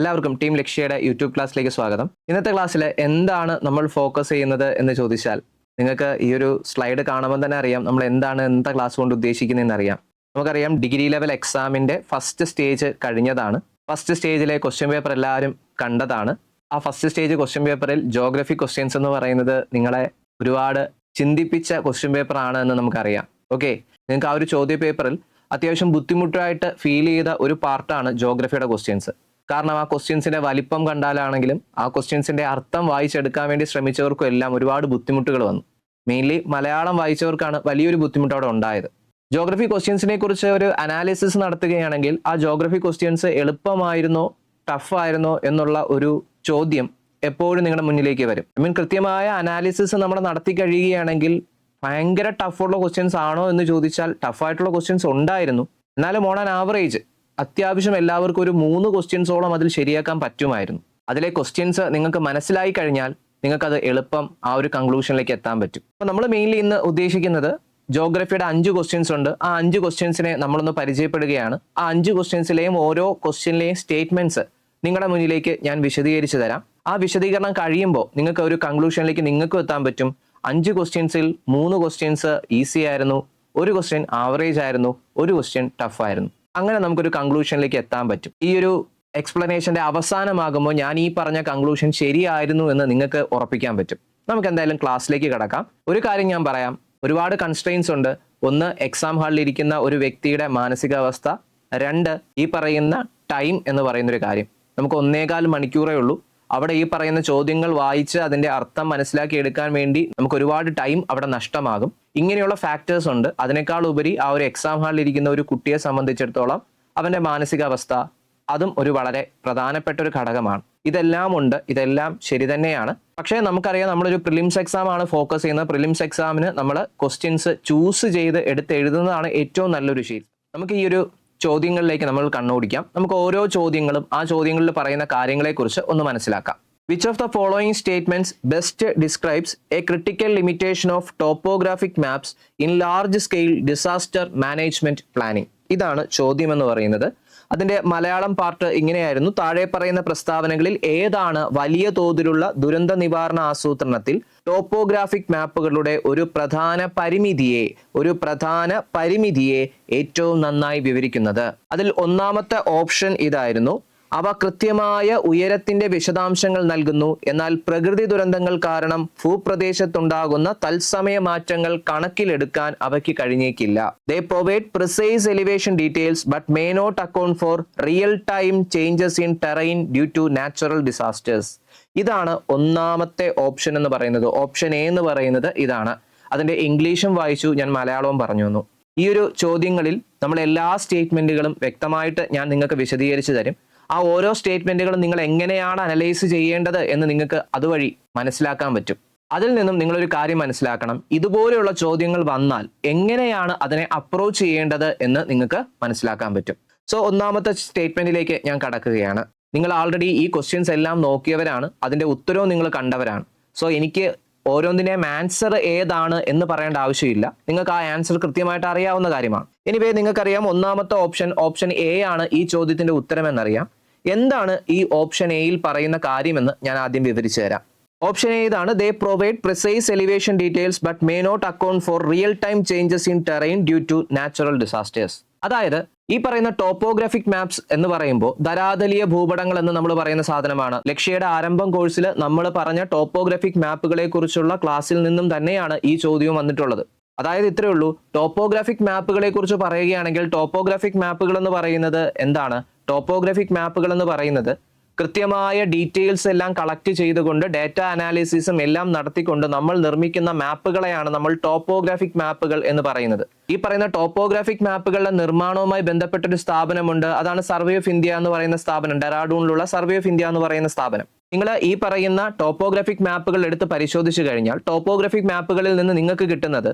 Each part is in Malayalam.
എല്ലാവർക്കും ടീം ലക്ഷ്യയുടെ യൂട്യൂബ് ക്ലാസ്സിലേക്ക് സ്വാഗതം. ഇന്നത്തെ ക്ലാസ്സിൽ എന്താണ് നമ്മൾ ഫോക്കസ് ചെയ്യുന്നത് എന്ന് ചോദിച്ചാൽ നിങ്ങൾക്ക് ഈ ഒരു സ്ലൈഡ് കാണുമ്പോൾ തന്നെ അറിയാം നമ്മൾ എന്താണ് എന്താ ക്ലാസ് കൊണ്ട് ഉദ്ദേശിക്കുന്നതെന്ന് അറിയാം നമുക്കറിയാം ഡിഗ്രി ലെവൽ എക്സാമിന്റെ ഫസ്റ്റ് സ്റ്റേജ് കഴിഞ്ഞതാണ്. ഫസ്റ്റ് സ്റ്റേജിലെ ക്വസ്റ്റ്യൻ പേപ്പർ എല്ലാവരും കണ്ടതാണ്. ആ ഫസ്റ്റ് സ്റ്റേജ് ക്വസ്റ്റ്യൻ പേപ്പറിൽ ജോഗ്രഫി ക്വസ്റ്റ്യൻസ് എന്ന് പറയുന്നത് നിങ്ങളെ ഒരുപാട് ചിന്തിപ്പിച്ച ക്വസ്റ്റ്യൻ പേപ്പർ ആണ് എന്ന് നമുക്കറിയാം. ഓക്കെ നിങ്ങൾക്ക് ആ ഒരു ചോദ്യ പേപ്പറിൽ അത്യാവശ്യം ബുദ്ധിമുട്ടായിട്ട് ഫീൽ ചെയ്ത ഒരു പാർട്ടാണ് ജോഗ്രഫിയുടെ ക്വസ്റ്റ്യൻസ് കാരണം ആ ക്വസ്റ്റ്യൻസിന്റെ വലിപ്പം കണ്ടാലാണെങ്കിലും ആ ക്വസ്റ്റ്യൻസിന്റെ അർത്ഥം വായിച്ചെടുക്കാൻ വേണ്ടി ശ്രമിച്ചവർക്കും എല്ലാം ഒരുപാട് ബുദ്ധിമുട്ടുകൾ വന്നു. മെയിൻലി മലയാളം വായിച്ചവർക്കാണ് വലിയൊരു ബുദ്ധിമുട്ട് അവിടെ ഉണ്ടായത്. ജോഗ്രഫി ക്വസ്റ്റ്യൻസിനെ കുറിച്ച് ഒരു അനാലിസിസ് നടത്തുകയാണെങ്കിൽ ആ ജോഗ്രഫി ക്വസ്റ്റ്യൻസ് എളുപ്പമായിരുന്നോ ടഫായിരുന്നോ എന്നുള്ള ഒരു ചോദ്യം എപ്പോഴും നിങ്ങളുടെ മുന്നിലേക്ക് വരും. ഐ മീൻ കൃത്യമായ അനാലിസിസ് നമ്മൾ നടത്തി കഴിയുകയാണെങ്കിൽ ഭയങ്കര ടഫുള്ള ക്വസ്റ്റ്യൻസ് ആണോ എന്ന് ചോദിച്ചാൽ ടഫായിട്ടുള്ള ക്വസ്റ്റ്യൻസ് ഉണ്ടായിരുന്നു. എന്നാലും ഓൺ ആൻ ആവറേജ് അത്യാവശ്യം എല്ലാവർക്കും ഒരു മൂന്ന് ക്വസ്റ്റ്യൻസോളം അതിൽ ശരിയാക്കാൻ പറ്റുമായിരുന്നു. അതിലെ ക്വസ്റ്റ്യൻസ് നിങ്ങൾക്ക് മനസ്സിലായി കഴിഞ്ഞാൽ നിങ്ങൾക്കത് എളുപ്പം ആ ഒരു കൺക്ലൂഷനിലേക്ക് എത്താൻ പറ്റും. അപ്പോൾ നമ്മൾ മെയിൻലി ഇന്ന് ഉദ്ദേശിക്കുന്നത് ജോഗ്രഫിയുടെ അഞ്ച് ക്വസ്റ്റ്യൻസ് ഉണ്ട്. ആ അഞ്ച് ക്വസ്റ്റ്യൻസിനെ നമ്മളൊന്ന് പരിചയപ്പെടുകയാണ്. ആ അഞ്ച് ക്വസ്റ്റ്യൻസിലെയും ഓരോ ക്വസ്റ്റ്യനിലെയും സ്റ്റേറ്റ്മെന്റ്സ് നിങ്ങളുടെ മുന്നിലേക്ക് ഞാൻ വിശദീകരിച്ചു തരാം. ആ വിശദീകരണം കഴിയുമ്പോൾ നിങ്ങൾക്ക് ഒരു കൺക്ലൂഷനിലേക്ക് നിങ്ങൾക്കും എത്താൻ പറ്റും. അഞ്ച് ക്വസ്റ്റ്യൻസിൽ മൂന്ന് ക്വസ്റ്റ്യൻസ് ഈസി ആയിരുന്നു. ഒരു ക്വസ്റ്റ്യൻ ആവറേജ് ആയിരുന്നു. ഒരു ക്വസ്റ്റ്യൻ ടഫ് ആയിരുന്നു. അങ്ങനെ നമുക്കൊരു കൺക്ലൂഷനിലേക്ക് എത്താൻ പറ്റും. ഈ ഒരു എക്സ്പ്ലനേഷന്റെ അവസാനമാകുമ്പോൾ ഞാൻ ഈ പറഞ്ഞ കൺക്ലൂഷൻ ശരിയായിരുന്നു എന്ന് നിങ്ങൾക്ക് ഉറപ്പിക്കാൻ പറ്റും. നമുക്ക് എന്തായാലും ക്ലാസ്സിലേക്ക് കിടക്കാം. ഒരു കാര്യം ഞാൻ പറയാം. ഒരുപാട് കൺസ്ട്രെയിൻസ് ഉണ്ട്. ഒന്ന് എക്സാം ഹാളിൽ ഇരിക്കുന്ന ഒരു വ്യക്തിയുടെ മാനസികാവസ്ഥ. രണ്ട് ഈ പറയുന്ന ടൈം എന്ന് പറയുന്ന ഒരു കാര്യം. നമുക്ക് ഒന്നേകാൽ മണിക്കൂറേ ഉള്ളൂ. അവിടെ ഈ പറയുന്ന ചോദ്യങ്ങൾ വായിച്ച് അതിന്റെ അർത്ഥം മനസ്സിലാക്കി എടുക്കാൻ വേണ്ടി നമുക്ക് ഒരുപാട് ടൈം അവിടെ നഷ്ടമാകും. ഇങ്ങനെയുള്ള ഫാക്ടേഴ്സ് ഉണ്ട്. അതിനേക്കാൾ ഉപരി ആ ഒരു എക്സാം ഹാളിൽ ഇരിക്കുന്ന ഒരു കുട്ടിയെ സംബന്ധിച്ചിടത്തോളം അവന്റെ മാനസികാവസ്ഥ അതും ഒരു വളരെ പ്രധാനപ്പെട്ട ഒരു ഘടകമാണ്. ഇതെല്ലാം ഉണ്ട്. ഇതെല്ലാം ശരി തന്നെയാണ്. പക്ഷേ നമുക്കറിയാം നമ്മളൊരു പ്രിലിംസ് എക്സാം ആണ് ഫോക്കസ് ചെയ്യുന്നത്. പ്രിലിംസ് എക്സാമിന് നമ്മൾ ക്വസ്റ്റ്യൻസ് ചൂസ് ചെയ്ത് എടുത്ത് എഴുതുന്നതാണ് ഏറ്റവും നല്ലൊരു ശീലം. നമുക്ക് ഈ ഒരു ചോദ്യങ്ങളിലേക്ക് നമ്മൾ കണ്ണോടിക്കാം നമുക്ക് ഓരോ ചോദ്യങ്ങളും ആ ചോദ്യങ്ങളിൽ പറയുന്ന കാര്യങ്ങളെക്കുറിച്ച് ഒന്ന് മനസ്സിലാക്കാം. Which of the following statements best describes a critical limitation of topographic maps in large scale disaster management planning ഇതാണ് ചോദ്യം എന്ന് പറയുന്നത്. അതിന്റെ മലയാളം പാർട്ട് ഇങ്ങനെയായിരുന്നു. താഴെ പറയുന്ന പ്രസ്താവനകളിൽ ഏതാണ് വലിയ തോതിലുള്ള ദുരന്ത നിവാരണ ആസൂത്രണത്തിൽ ടോപ്പോഗ്രാഫിക് മാപ്പുകളുടെ ഒരു പ്രധാന പരിമിതിയെ ഒരു പ്രധാന പരിമിതിയെ ഏറ്റവും നന്നായി വിവരിക്കുന്നത്? അതിൽ ഒന്നാമത്തെ ഓപ്ഷൻ ഇതായിരുന്നു. അവ കൃത്യമായ ഉയരത്തിന്റെ വിശദാംശങ്ങൾ നൽകുന്നു. എന്നാൽ പ്രകൃതി ദുരന്തങ്ങൾ കാരണം ഭൂപ്രദേശത്തുണ്ടാകുന്ന തത്സമയ മാറ്റങ്ങൾ കണക്കിലെടുക്കാൻ അവയ്ക്ക് കഴിഞ്ഞേക്കില്ല. They provide precise elevation details but may not account for real time changes in terrain due to natural disasters ഇതാണ് ഒന്നാമത്തെ ഓപ്ഷൻ എന്ന് പറയുന്നത്. ഓപ്ഷൻ എ എന്ന് പറയുന്നത് ഇതാണ്. അതിന്റെ ഇംഗ്ലീഷും വായിച്ചു ഞാൻ മലയാളവും പറഞ്ഞു തന്നു. ഈ ഒരു ചോദ്യങ്ങളിൽ നമ്മൾ എല്ലാ സ്റ്റേറ്റ്മെന്റുകളും വ്യക്തമായിട്ട് ഞാൻ നിങ്ങൾക്ക് വിശദീകരിച്ചു തരും. ആ ഓരോ സ്റ്റേറ്റ്മെന്റുകളും നിങ്ങൾ എങ്ങനെയാണ് അനലൈസ് ചെയ്യേണ്ടത് എന്ന് നിങ്ങൾക്ക് അതുവഴി മനസ്സിലാക്കാൻ പറ്റും. അതിൽ നിന്നും നിങ്ങളൊരു കാര്യം മനസ്സിലാക്കണം. ഇതുപോലെയുള്ള ചോദ്യങ്ങൾ വന്നാൽ എങ്ങനെയാണ് അതിനെ അപ്രോച്ച് ചെയ്യേണ്ടത് എന്ന് നിങ്ങൾക്ക് മനസ്സിലാക്കാൻ പറ്റും. സോ ഒന്നാമത്തെ സ്റ്റേറ്റ്മെന്റിലേക്ക് ഞാൻ കടക്കുകയാണ്. നിങ്ങൾ ആൾറെഡി ഈ ക്വസ്റ്റ്യൻസ് എല്ലാം നോക്കിയവരാണ്. അതിന്റെ ഉത്തരവും നിങ്ങൾ കണ്ടവരാണ്. സോ എനിക്ക് ഓരോന്നിനെയും ആൻസർ ഏതാണ് എന്ന് പറയേണ്ട ആവശ്യമില്ല. നിങ്ങൾക്ക് ആ ആൻസർ കൃത്യമായിട്ട് അറിയാവുന്ന കാര്യമാണ്. എനിവേ നിങ്ങൾക്കറിയാം ഒന്നാമത്തെ ഓപ്ഷൻ ഓപ്ഷൻ എ ആണ് ഈ ചോദ്യത്തിന്റെ ഉത്തരം എന്നറിയാം എന്താണ് ഈ ഓപ്ഷൻ എയിൽ പറയുന്ന കാര്യമെന്ന് ഞാൻ ആദ്യം വിവരിച്ചു തരാം. ഓപ്ഷൻ എ ഇതാണ് they provide precise elevation details but may not account for real time changes in terrain due to natural disasters അതായത് ഈ പറയുന്ന ടോപ്പോഗ്രാഫിക് മാപ്സ് എന്ന് പറയുമ്പോൾ ധരാതലീയ ഭൂപടങ്ങൾ എന്ന് നമ്മൾ പറയുന്ന സാധനമാണ്. ലക്ഷ്യയുടെ ആരംഭം കോഴ്സിൽ നമ്മൾ പറഞ്ഞ ടോപ്പോഗ്രാഫിക് മാപ്പുകളെ കുറിച്ചുള്ള ക്ലാസ്സിൽ നിന്നും തന്നെയാണ് ഈ ചോദ്യവും വന്നിട്ടുള്ളത്. അതായത് ഇത്രയേ ഉള്ളൂ. ടോപ്പോഗ്രാഫിക് മാപ്പുകളെ കുറിച്ച് പറയുകയാണെങ്കിൽ ടോപ്പോഗ്രാഫിക് മാപ്പുകൾ എന്ന് പറയുന്നത് എന്താണ്? ടോപ്പോഗ്രാഫിക് മാപ്പുകൾ എന്ന് പറയുന്നത് കൃത്യമായ ഡീറ്റെയിൽസ് എല്ലാം കളക്ട് ചെയ്തുകൊണ്ട് ഡാറ്റ അനാലിസിസും എല്ലാം നടത്തിക്കൊണ്ട് നമ്മൾ നിർമ്മിക്കുന്ന മാപ്പുകളെയാണ് നമ്മൾ ടോപ്പോഗ്രാഫിക് മാപ്പുകൾ എന്ന് പറയുന്നത്. ഈ പറയുന്ന ടോപ്പോഗ്രാഫിക് മാപ്പുകളുടെ നിർമ്മാണവുമായി ബന്ധപ്പെട്ട ഒരു സ്ഥാപനമുണ്ട്. അതാണ് സർവേ ഓഫ് ഇന്ത്യ എന്ന് പറയുന്ന സ്ഥാപനം. ഡെറാഡൂണിലുള്ള സർവേ ഓഫ് ഇന്ത്യ എന്ന് പറയുന്ന സ്ഥാപനം. നിങ്ങൾ ഈ പറയുന്ന ടോപ്പോഗ്രാഫിക് മാപ്പുകൾ എടുത്ത് പരിശോധിച്ചു കഴിഞ്ഞാൽ ടോപ്പോഗ്രാഫിക് മാപ്പുകളിൽ നിന്ന് നിങ്ങൾക്ക് കിട്ടുന്നത്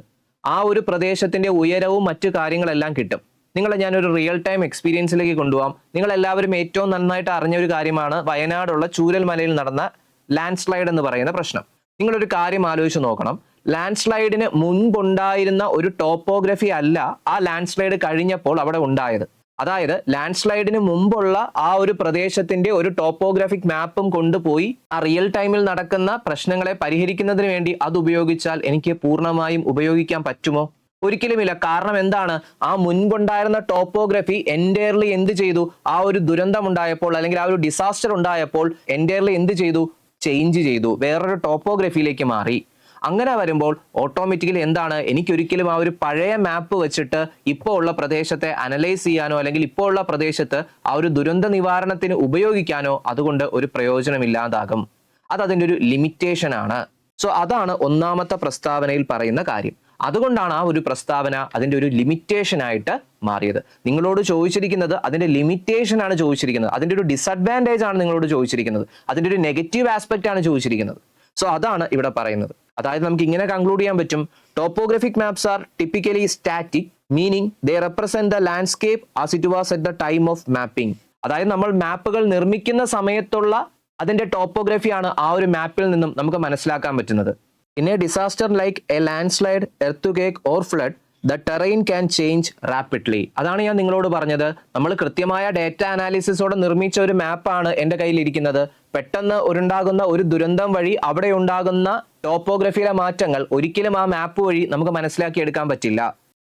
ആ ഒരു പ്രദേശത്തിന്റെ ഉയരവും മറ്റു കാര്യങ്ങളെല്ലാം കിട്ടും. നിങ്ങളെ ഞാനൊരു റിയൽ ടൈം എക്സ്പീരിയൻസിലേക്ക് കൊണ്ടുപോകാം. നിങ്ങൾ എല്ലാവരും ഏറ്റവും നന്നായിട്ട് അറിഞ്ഞ ഒരു കാര്യമാണ് വയനാടുള്ള ചൂരൽമലയിൽ നടന്ന ലാൻഡ് സ്ലൈഡ് എന്ന് പറയുന്ന പ്രശ്നം. നിങ്ങളൊരു കാര്യം ആലോചിച്ച് നോക്കണം. ലാൻഡ് സ്ലൈഡിന് മുൻപുണ്ടായിരുന്ന ഒരു ടോപ്പോഗ്രഫി അല്ല ആ ലാൻഡ് സ്ലൈഡ് കഴിഞ്ഞപ്പോൾ അവിടെ ഉണ്ടായത്. അതായത് ലാൻഡ് സ്ലൈഡിന് മുമ്പുള്ള ആ ഒരു പ്രദേശത്തിന്റെ ഒരു ടോപ്പോഗ്രാഫിക് മാപ്പും കൊണ്ടുപോയി ആ റിയൽ ടൈമിൽ നടക്കുന്ന പ്രശ്നങ്ങളെ പരിഹരിക്കുന്നതിന് വേണ്ടി അത് ഉപയോഗിച്ചാൽ എനിക്ക് പൂർണമായും ഉപയോഗിക്കാൻ പറ്റുമോ? ഒരിക്കലുമില്ല കാരണം എന്താണ്? ആ മുൻപുണ്ടായിരുന്ന ടോപ്പോഗ്രഫി എന്റയർലി എന്ത് ചെയ്തു? ആ ഒരു ദുരന്തം ഉണ്ടായപ്പോൾ അല്ലെങ്കിൽ ആ ഒരു ഡിസാസ്റ്റർ ഉണ്ടായപ്പോൾ എന്റയർലി എന്ത് ചെയ്തു? ചേഞ്ച് ചെയ്തു. വേറൊരു ടോപ്പോഗ്രഫിയിലേക്ക് മാറി. അങ്ങനെ വരുമ്പോൾ ഓട്ടോമാറ്റിക്കലി എന്താണ്? എനിക്കൊരിക്കലും ആ ഒരു പഴയ മാപ്പ് വെച്ചിട്ട് ഇപ്പോൾ ഉള്ള പ്രദേശത്തെ അനലൈസ് ചെയ്യാനോ അല്ലെങ്കിൽ ഇപ്പോൾ ഉള്ള പ്രദേശത്ത് ആ ഒരു ദുരന്ത നിവാരണത്തിന് ഉപയോഗിക്കാനോ അതുകൊണ്ട് ഒരു പ്രയോജനമില്ലാതാകും അത് അതിന്റെ ഒരു ലിമിറ്റേഷൻ ആണ്. സോ അതാണ് ഒന്നാമത്തെ പ്രസ്താവനയിൽ പറയുന്ന കാര്യം. അതുകൊണ്ടാണ് ആ ഒരു പ്രസ്താവന അതിന്റെ ഒരു ലിമിറ്റേഷൻ ആയിട്ട് മാറിയത്. നിങ്ങളോട് ചോദിച്ചിരിക്കുന്നത് അതിന്റെ ലിമിറ്റേഷൻ ആണ് ചോദിച്ചിരിക്കുന്നത്. അതിന്റെ ഒരു ഡിസഡ്വാന്റേജ് ആണ് നിങ്ങളോട് ചോദിച്ചിരിക്കുന്നത്. അതിന്റെ ഒരു നെഗറ്റീവ് ആസ്പെക്റ്റ് ആണ് ചോദിച്ചിരിക്കുന്നത്. സോ അതാണ് ഇവിടെ പറയുന്നത്. അതായത് നമുക്ക് ഇങ്ങനെ കൺക്ലൂഡ് ചെയ്യാൻ പറ്റും. Topographic maps are typically static meaning they represent the landscape as it was at the time of mapping അതായത് നമ്മൾ മാപ്പുകൾ നിർമ്മിക്കുന്ന സമയത്തുള്ള അതിന്റെ ടോപ്പോഗ്രഫിയാണ് ആ ഒരു മാപ്പിൽ നിന്നും നമുക്ക് മനസ്സിലാക്കാൻ പറ്റുന്നത്. In a disaster like a landslide earthquake or flood the terrain can change rapidly അതാണ് ഞാൻ നിങ്ങളോട് പറഞ്ഞത്. നമ്മൾ കൃത്യമായ ഡേറ്റ അനാലിസിസോടെ നിർമ്മിച്ച ഒരു മാപ്പാണ് എന്റെ കയ്യിലിരിക്കുന്നത് പെട്ടെന്ന് ഒരുണ്ടാകുന്ന ഒരു ദുരന്തം വഴി അവിടെ ഉണ്ടാകുന്ന ടോപ്പോഗ്രഫിയിലെ മാറ്റങ്ങൾ ഒരിക്കലും ആ മാപ്പ് വഴി നമുക്ക് മനസ്സിലാക്കിയെടുക്കാൻ പറ്റില്ല.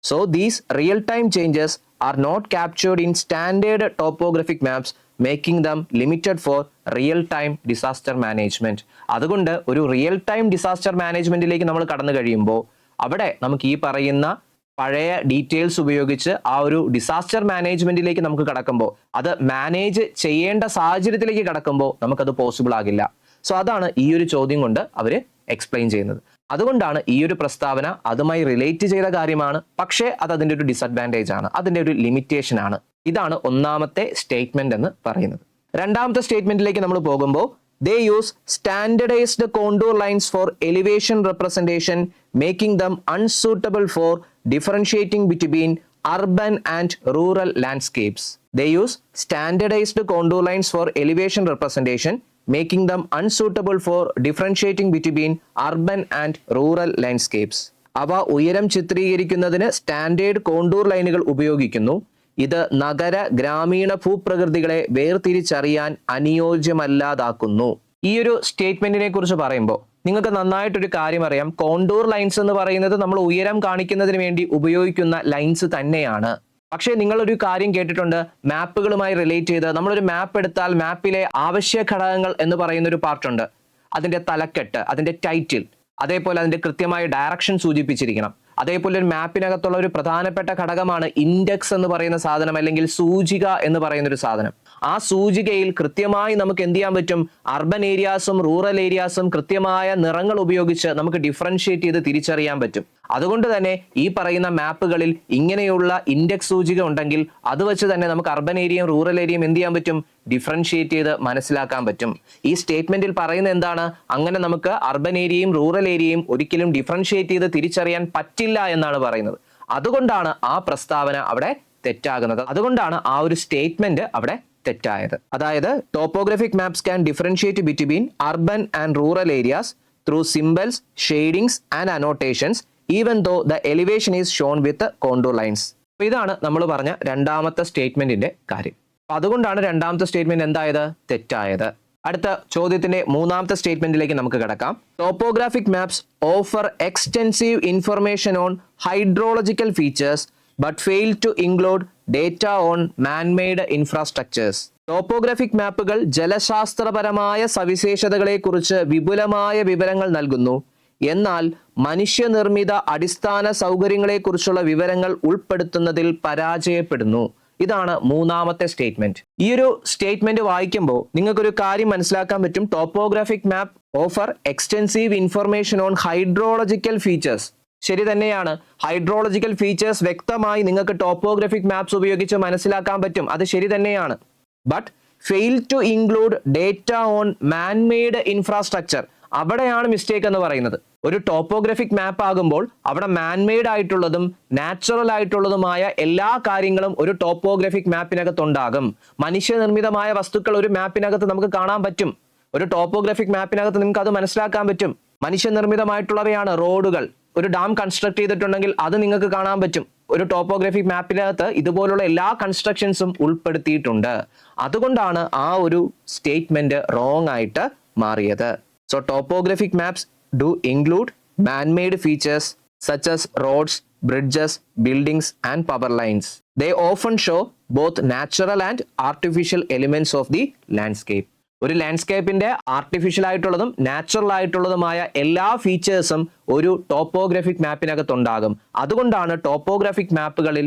So these real time changes are not captured in standard topographic maps making them limited for real time disaster management അതുകൊണ്ട് ഒരു റിയൽ ടൈം ഡിസാസ്റ്റർ മാനേജ്മെന്റിലേക്ക് നമ്മൾ കടന്നു കഴിയുമ്പോൾ അവിടെ നമുക്ക് ഈ പറയുന്ന പഴയ ഡീറ്റെയിൽസ് ഉപയോഗിച്ച് ആ ഒരു ഡിസാസ്റ്റർ മാനേജ്മെന്റിലേക്ക് നമുക്ക് കടക്കുമ്പോൾ അത് മാനേജ് ചെയ്യേണ്ട സാഹചര്യത്തിലേക്ക് കടക്കുമ്പോൾ നമുക്കത് പോസിബിൾ ആകില്ല. സോ അതാണ് ഈ ഒരു ചോദ്യം കൊണ്ട് അവർ എക്സ്പ്ലെയിൻ ചെയ്യുന്നത്. അതുകൊണ്ടാണ് ഈ ഒരു പ്രസ്താവന അതുമായി റിലേറ്റ് ചെയ്ത കാര്യമാണ്. പക്ഷേ അത് അതിന്റെ ഒരു ഡിസഡ്വാന്റേജ് ആണ്. അതിന്റെ ഒരു ലിമിറ്റേഷൻ ആണ്. ഇതാണ് ഒന്നാമത്തെ സ്റ്റേറ്റ്മെന്റ് എന്ന് പറയുന്നത്. രണ്ടാമത്തെ സ്റ്റേറ്റ്മെന്റിലേക്ക് നമ്മൾ പോകുമ്പോൾ they use standardized contour lines for elevation representation making them unsuitable for differentiating between urban and rural landscapes they use standardized contour lines for elevation representation, making them unsuitable for differentiating between urban and rural landscapes. അവ ഉയരം ചിത്രീകരിക്കുന്നതിന് സ്റ്റാൻഡേർഡ് കോണ്ടൂർ ലൈനുകൾ ഉപയോഗിക്കുന്നു. ഇത് നഗര ഗ്രാമീണ ഭൂപ്രകൃതികളെ വേർതിരിച്ചറിയാൻ അനുയോജ്യമല്ലാതാക്കുന്നു. ഈ ഒരു സ്റ്റേറ്റ്മെന്റിനെ കുറിച്ച് പറയുമ്പോൾ നിങ്ങൾക്ക് നന്നായിട്ടൊരു കാര്യം അറിയാം. കോണ്ടൂർ ലൈൻസ് എന്ന് പറയുന്നത് നമ്മൾ ഉയരം കാണിക്കുന്നതിന് വേണ്ടി ഉപയോഗിക്കുന്ന ലൈൻസ് തന്നെയാണ്. പക്ഷേ നിങ്ങളൊരു കാര്യം കേട്ടിട്ടുണ്ട് മാപ്പുകളുമായി റിലേറ്റ് ചെയ്ത് നമ്മളൊരു മാപ്പ് എടുത്താൽ മാപ്പിലെ ആവശ്യ ഘടകങ്ങൾ എന്ന് പറയുന്ന ഒരു പാർട്ടുണ്ട് അതിന്റെ തലക്കെട്ട് അതിന്റെ ടൈറ്റിൽ അതേപോലെ അതിന്റെ കൃത്യമായ ഡയറക്ഷൻ സൂചിപ്പിച്ചിരിക്കണം. അതേപോലെ ഒരു മാപ്പിനകത്തുള്ള ഒരു പ്രധാനപ്പെട്ട ഘടകമാണ് ഇൻഡെക്സ് എന്ന് പറയുന്ന സാധനം അല്ലെങ്കിൽ സൂചിക എന്ന് പറയുന്ന ഒരു സാധനം. ആ സൂചികയിൽ കൃത്യമായി നമുക്ക് എന്ത് ചെയ്യാൻ പറ്റും? അർബൻ ഏരിയാസും റൂറൽ ഏരിയാസും കൃത്യമായ നിറങ്ങൾ ഉപയോഗിച്ച് നമുക്ക് ഡിഫറൻഷിയേറ്റ് ചെയ്ത് തിരിച്ചറിയാൻ പറ്റും. അതുകൊണ്ട് തന്നെ ഈ പറയുന്ന മാപ്പുകളിൽ ഇങ്ങനെയുള്ള ഇൻഡെക്സ് സൂചിക ഉണ്ടെങ്കിൽ അത് വെച്ച് തന്നെ നമുക്ക് അർബൻ ഏരിയയും റൂറൽ ഏരിയയും എന്ത് ചെയ്യാൻ പറ്റും? ഡിഫറൻഷിയേറ്റ് ചെയ്ത് മനസ്സിലാക്കാൻ പറ്റും. ഈ സ്റ്റേറ്റ്മെന്റിൽ പറയുന്ന എന്താണ്? അങ്ങനെ നമുക്ക് അർബൻ ഏരിയയും റൂറൽ ഏരിയയും ഒരിക്കലും ഡിഫറൻഷിയേറ്റ് ചെയ്ത് തിരിച്ചറിയാൻ പറ്റില്ല എന്നാണ് പറയുന്നത്. അതുകൊണ്ടാണ് ആ പ്രസ്താവന അവിടെ തെറ്റാകുന്നത്. അതുകൊണ്ടാണ് ആ ഒരു സ്റ്റേറ്റ്മെന്റ് അവിടെ തെറ്റായത്. അതായത് topographic maps can differentiate between urban and rural areas through symbols shadings and annotations even though the elevation is shown with contour lines അപ്പൊ ഇതാണ് നമ്മൾ പറഞ്ഞ രണ്ടാമത്തെ സ്റ്റേറ്റ്മെന്റിന്റെ കാര്യം. അതുകൊണ്ടാണ് രണ്ടാമത്തെ സ്റ്റേറ്റ്മെന്റ് എന്തായത്? തെറ്റായത്. അടുത്ത ചോദ്യത്തിന്റെ മൂന്നാമത്തെ സ്റ്റേറ്റ്മെന്റിലേക്ക് നമുക്ക് കിടക്കാം. Topographic maps offer extensive information on hydrological features but fail to include data on manmade infrastructures topographic മാപ്പുകൾ ജലശാസ്ത്രപരമായ സവിശേഷതകളെക്കുറിച്ച് വിപുലമായ വിവരങ്ങൾ നൽകുന്നു. എന്നാൽ മനുഷ്യനിർമ്മിത അടിസ്ഥാന സൗകര്യങ്ങളെക്കുറിച്ചുള്ള വിവരങ്ങൾ ഉൾപ്പെടുത്തുന്നതിൽ പരാജയപ്പെടുന്നു. ഇതാണ് മൂന്നാമത്തെ സ്റ്റേറ്റ്മെന്റ്. ഈ ഒരു സ്റ്റേറ്റ്മെന്റ് വായിക്കുമ്പോൾ നിങ്ങൾക്കൊരു കാര്യം മനസ്സിലാക്കാൻ പറ്റും. Topographic map offer extensive information on hydrological features. ശരി തന്നെയാണ്. ഹൈഡ്രോളജിക്കൽ ഫീച്ചേഴ്സ് വ്യക്തമായി നിങ്ങൾക്ക് ടോപ്പോഗ്രാഫിക് മാപ്സ് ഉപയോഗിച്ച് മനസ്സിലാക്കാൻ പറ്റും. അത് ശരി തന്നെയാണ്. But fail to include data on manmade infrastructure. അവിടെയാണ് മിസ്റ്റേക്ക് എന്ന് പറയുന്നത്. ഒരു ടോപ്പോഗ്രഫിക് മാപ്പ് ആകുമ്പോൾ അവിടെ മാൻമെയ്ഡ് ആയിട്ടുള്ളതും നാച്ചുറൽ ആയിട്ടുള്ളതുമായ എല്ലാ കാര്യങ്ങളും ഒരു ടോപ്പോഗ്രഫിക് മാപ്പിനകത്ത് ഉണ്ടാകും. മനുഷ്യനിർമ്മിതമായ വസ്തുക്കൾ ഒരു മാപ്പിനകത്ത് നമുക്ക് കാണാൻ പറ്റും. ഒരു ടോപ്പോഗ്രഫിക് മാപ്പിനകത്ത് നിങ്ങൾക്ക് അത് മനസ്സിലാക്കാൻ പറ്റും. മനുഷ്യനിർമ്മിതമായിട്ടുള്ളവയാണ് റോഡുകൾ. ഒരു ഡാം കൺസ്ട്രക്ട് ചെയ്തിട്ടുണ്ടെങ്കിൽ അത് നിങ്ങൾക്ക് കാണാൻ പറ്റും. ഒരു ടോപ്പോഗ്രഫിക് മാപ്പിനകത്ത് ഇതുപോലുള്ള എല്ലാ കൺസ്ട്രക്ഷൻസും ഉൾപ്പെടുത്തിയിട്ടുണ്ട്. അതുകൊണ്ടാണ് ആ ഒരു സ്റ്റേറ്റ്മെന്റ് റോങ് ആയിട്ട് മാറിയത്. So topographic maps do man-made features such as roads, bridges, buildings, and power lines. They often show both natural and artificial elements of the landscape. ഒരു ലാൻഡ്സ്കേപ്പിന്റെ ആർട്ടിഫിഷ്യൽ ആയിട്ടുള്ളതും നാച്ചുറൽ ആയിട്ടുള്ളതുമായ എല്ലാ ഫീച്ചേഴ്സും ഒരു ടോപ്പോഗ്രാഫിക് മാപ്പിനകത്തുണ്ടാകും അതുകൊണ്ടാണ് ടോപ്പോഗ്രാഫിക് മാപ്പുകളിൽ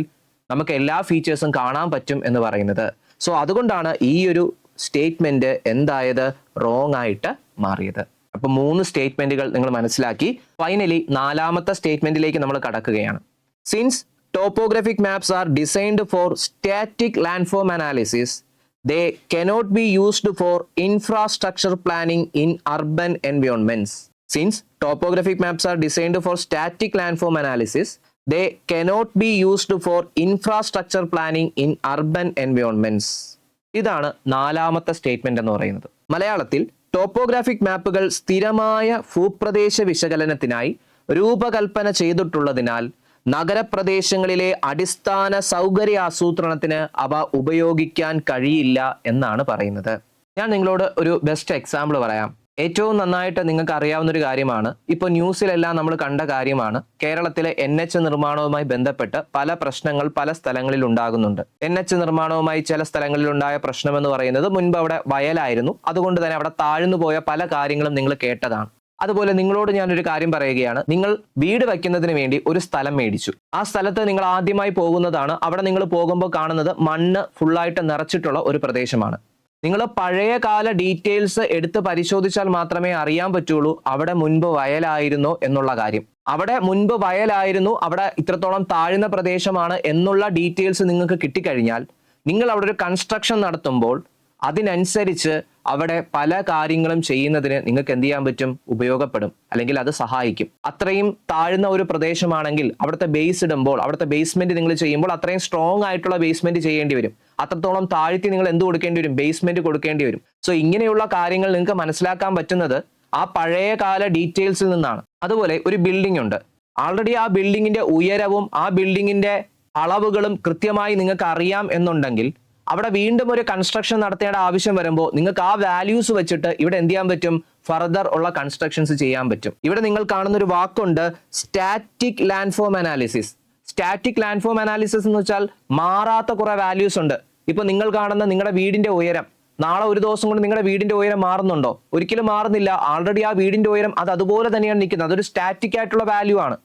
നമുക്ക് എല്ലാ ഫീച്ചേഴ്സും കാണാൻ പറ്റും എന്ന് പറയുന്നത് സോ അതുകൊണ്ടാണ് ഈ ഒരു സ്റ്റേറ്റ്മെന്റ് എന്തായത് റോങ് ആയിട്ട് മാറിയത് അപ്പൊ മൂന്ന് സ്റ്റേറ്റ്മെന്റുകൾ നിങ്ങൾ മനസ്സിലാക്കി. ഫൈനലി നാലാമത്തെ സ്റ്റേറ്റ്മെന്റിലേക്ക് നമ്മൾ കടക്കുകയാണ്. Since topographic maps are designed for static land form analysis they cannot be used for infrastructure planning in urban environments since topographic maps are designed for static land form analysis they cannot be used for infrastructure planning in urban environments ഇതാണ് നാലാമത്തെ സ്റ്റേറ്റ്മെന്റ് എന്ന് പറയുന്നത്. മലയാളത്തിൽ ടോപ്പോഗ്രാഫിക് മാപ്പുകൾ സ്ഥിരമായ ഭൂപ്രദേശ വിശകലനത്തിനായി രൂപകൽപ്പന ചെയ്തിട്ടുള്ളതിനാൽ നഗരപ്രദേശങ്ങളിലെ അടിസ്ഥാന സൗകര്യ ആസൂത്രണത്തിന് അവ ഉപയോഗിക്കാൻ കഴിയില്ല എന്നാണ് പറയുന്നത്. ഞാൻ നിങ്ങളോട് ഒരു ബെസ്റ്റ് എക്സാമ്പിൾ പറയാം. ഏറ്റവും നന്നായിട്ട് നിങ്ങൾക്ക് അറിയാവുന്ന ഒരു കാര്യമാണ്. ഇപ്പോൾ ന്യൂസിലെല്ലാം നമ്മൾ കണ്ട കാര്യമാണ്. കേരളത്തിലെ എൻ എച്ച് നിർമ്മാണവുമായി ബന്ധപ്പെട്ട് പല പ്രശ്നങ്ങൾ പല സ്ഥലങ്ങളിൽ ഉണ്ടാകുന്നുണ്ട്. എൻ എച്ച് നിർമ്മാണവുമായി ചില സ്ഥലങ്ങളിൽ ഉണ്ടായ പ്രശ്നം എന്ന് പറയുന്നത് മുൻപ് അവിടെ വയലായിരുന്നു. അതുകൊണ്ട് തന്നെ അവിടെ താഴ്ന്നു പോയ പല കാര്യങ്ങളും നിങ്ങൾ കേട്ടതാണ്. അതുപോലെ നിങ്ങളോട് ഞാനൊരു കാര്യം പറയുകയാണ്. നിങ്ങൾ വീട് വയ്ക്കുന്നതിന് വേണ്ടി ഒരു സ്ഥലം മേടിച്ചു. ആ സ്ഥലത്ത് നിങ്ങൾ ആദ്യമായി പോകുന്നതാണ്. അവിടെ നിങ്ങൾ പോകുമ്പോൾ കാണുന്നത് മണ്ണ് ഫുള്ളായിട്ട് നിറച്ചിട്ടുള്ള ഒരു പ്രദേശമാണ്. നിങ്ങൾ പഴയ കാല ഡീറ്റെയിൽസ് എടുത്ത് പരിശോധിച്ചാൽ മാത്രമേ അറിയാൻ പറ്റുള്ളൂ അവിടെ മുൻപ് വയലായിരുന്നു എന്നുള്ള കാര്യം. അവിടെ മുൻപ് വയലായിരുന്നു അവിടെ ഇത്രത്തോളം താഴ്ന്ന പ്രദേശമാണ് എന്നുള്ള ഡീറ്റെയിൽസ് നിങ്ങൾക്ക് കിട്ടിക്കഴിഞ്ഞാൽ നിങ്ങൾ അവിടെ ഒരു കൺസ്ട്രക്ഷൻ നടത്തുമ്പോൾ അതിനനുസരിച്ച് അവിടെ പല കാര്യങ്ങളും ചെയ്യുന്നതിന് നിങ്ങൾക്ക് എന്ത് ചെയ്യാൻ പറ്റും? ഉപയോഗപ്പെടും അല്ലെങ്കിൽ അത് സഹായിക്കും. അത്രയും താഴ്ന്ന ഒരു പ്രദേശമാണെങ്കിൽ അവിടുത്തെ ബേസ് ഇടുമ്പോൾ അവിടുത്തെ ബേസ്മെന്റ് നിങ്ങൾ ചെയ്യുമ്പോൾ അത്രയും സ്ട്രോങ് ആയിട്ടുള്ള ബേസ്മെന്റ് ചെയ്യേണ്ടി വരും. അത്രത്തോളം താഴ്ത്തി നിങ്ങൾ എന്ത് കൊടുക്കേണ്ടി വരും? ബേസ്മെന്റ് കൊടുക്കേണ്ടി വരും. സോ ഇങ്ങനെയുള്ള കാര്യങ്ങൾ നിങ്ങൾക്ക് മനസ്സിലാക്കാൻ പറ്റുന്നത് ആ പഴയ കാല ഡീറ്റെയിൽസിൽ നിന്നാണ്. അതുപോലെ ഒരു ബിൽഡിംഗ് ഉണ്ട്. ആൾറെഡി ആ ബിൽഡിങ്ങിന്റെ ഉയരവും ആ ബിൽഡിങ്ങിന്റെ അളവുകളും കൃത്യമായി നിങ്ങൾക്ക് അറിയാം എന്നുണ്ടെങ്കിൽ അവിടെ വീണ്ടും ഒരു കൺസ്ട്രക്ഷൻ നടത്തേണ്ട ആവശ്യം വരുമ്പോൾ നിങ്ങൾക്ക് ആ വാല്യൂസ് വെച്ചിട്ട് ഇവിടെ എന്ത് ചെയ്യാൻ പറ്റും? ഫർദർ ഉള്ള കൺസ്ട്രക്ഷൻസ് ചെയ്യാൻ പറ്റും. ഇവിടെ നിങ്ങൾ കാണുന്ന ഒരു വാക്കുണ്ട് static landform analysis static landform analysis എന്ന് വെച്ചാൽ മാറാത്ത കുറെ വാല്യൂസ് ഉണ്ട്. ഇപ്പൊ നിങ്ങൾ കാണുന്ന നിങ്ങളുടെ വീടിന്റെ ഉയരം നാളെ ഒരു ദിവസം കൊണ്ട് നിങ്ങളുടെ വീടിന്റെ ഉയരം മാറുന്നുണ്ടോ? ഒരിക്കലും മാറുന്നില്ല. ആൾറെഡി ആ വീടിന്റെ ഉയരം അത് അതുപോലെ തന്നെയാണ് നിൽക്കുന്നത്. അതൊരു സ്റ്റാറ്റിക് ആയിട്ടുള്ള വാല്യൂ ആണ്.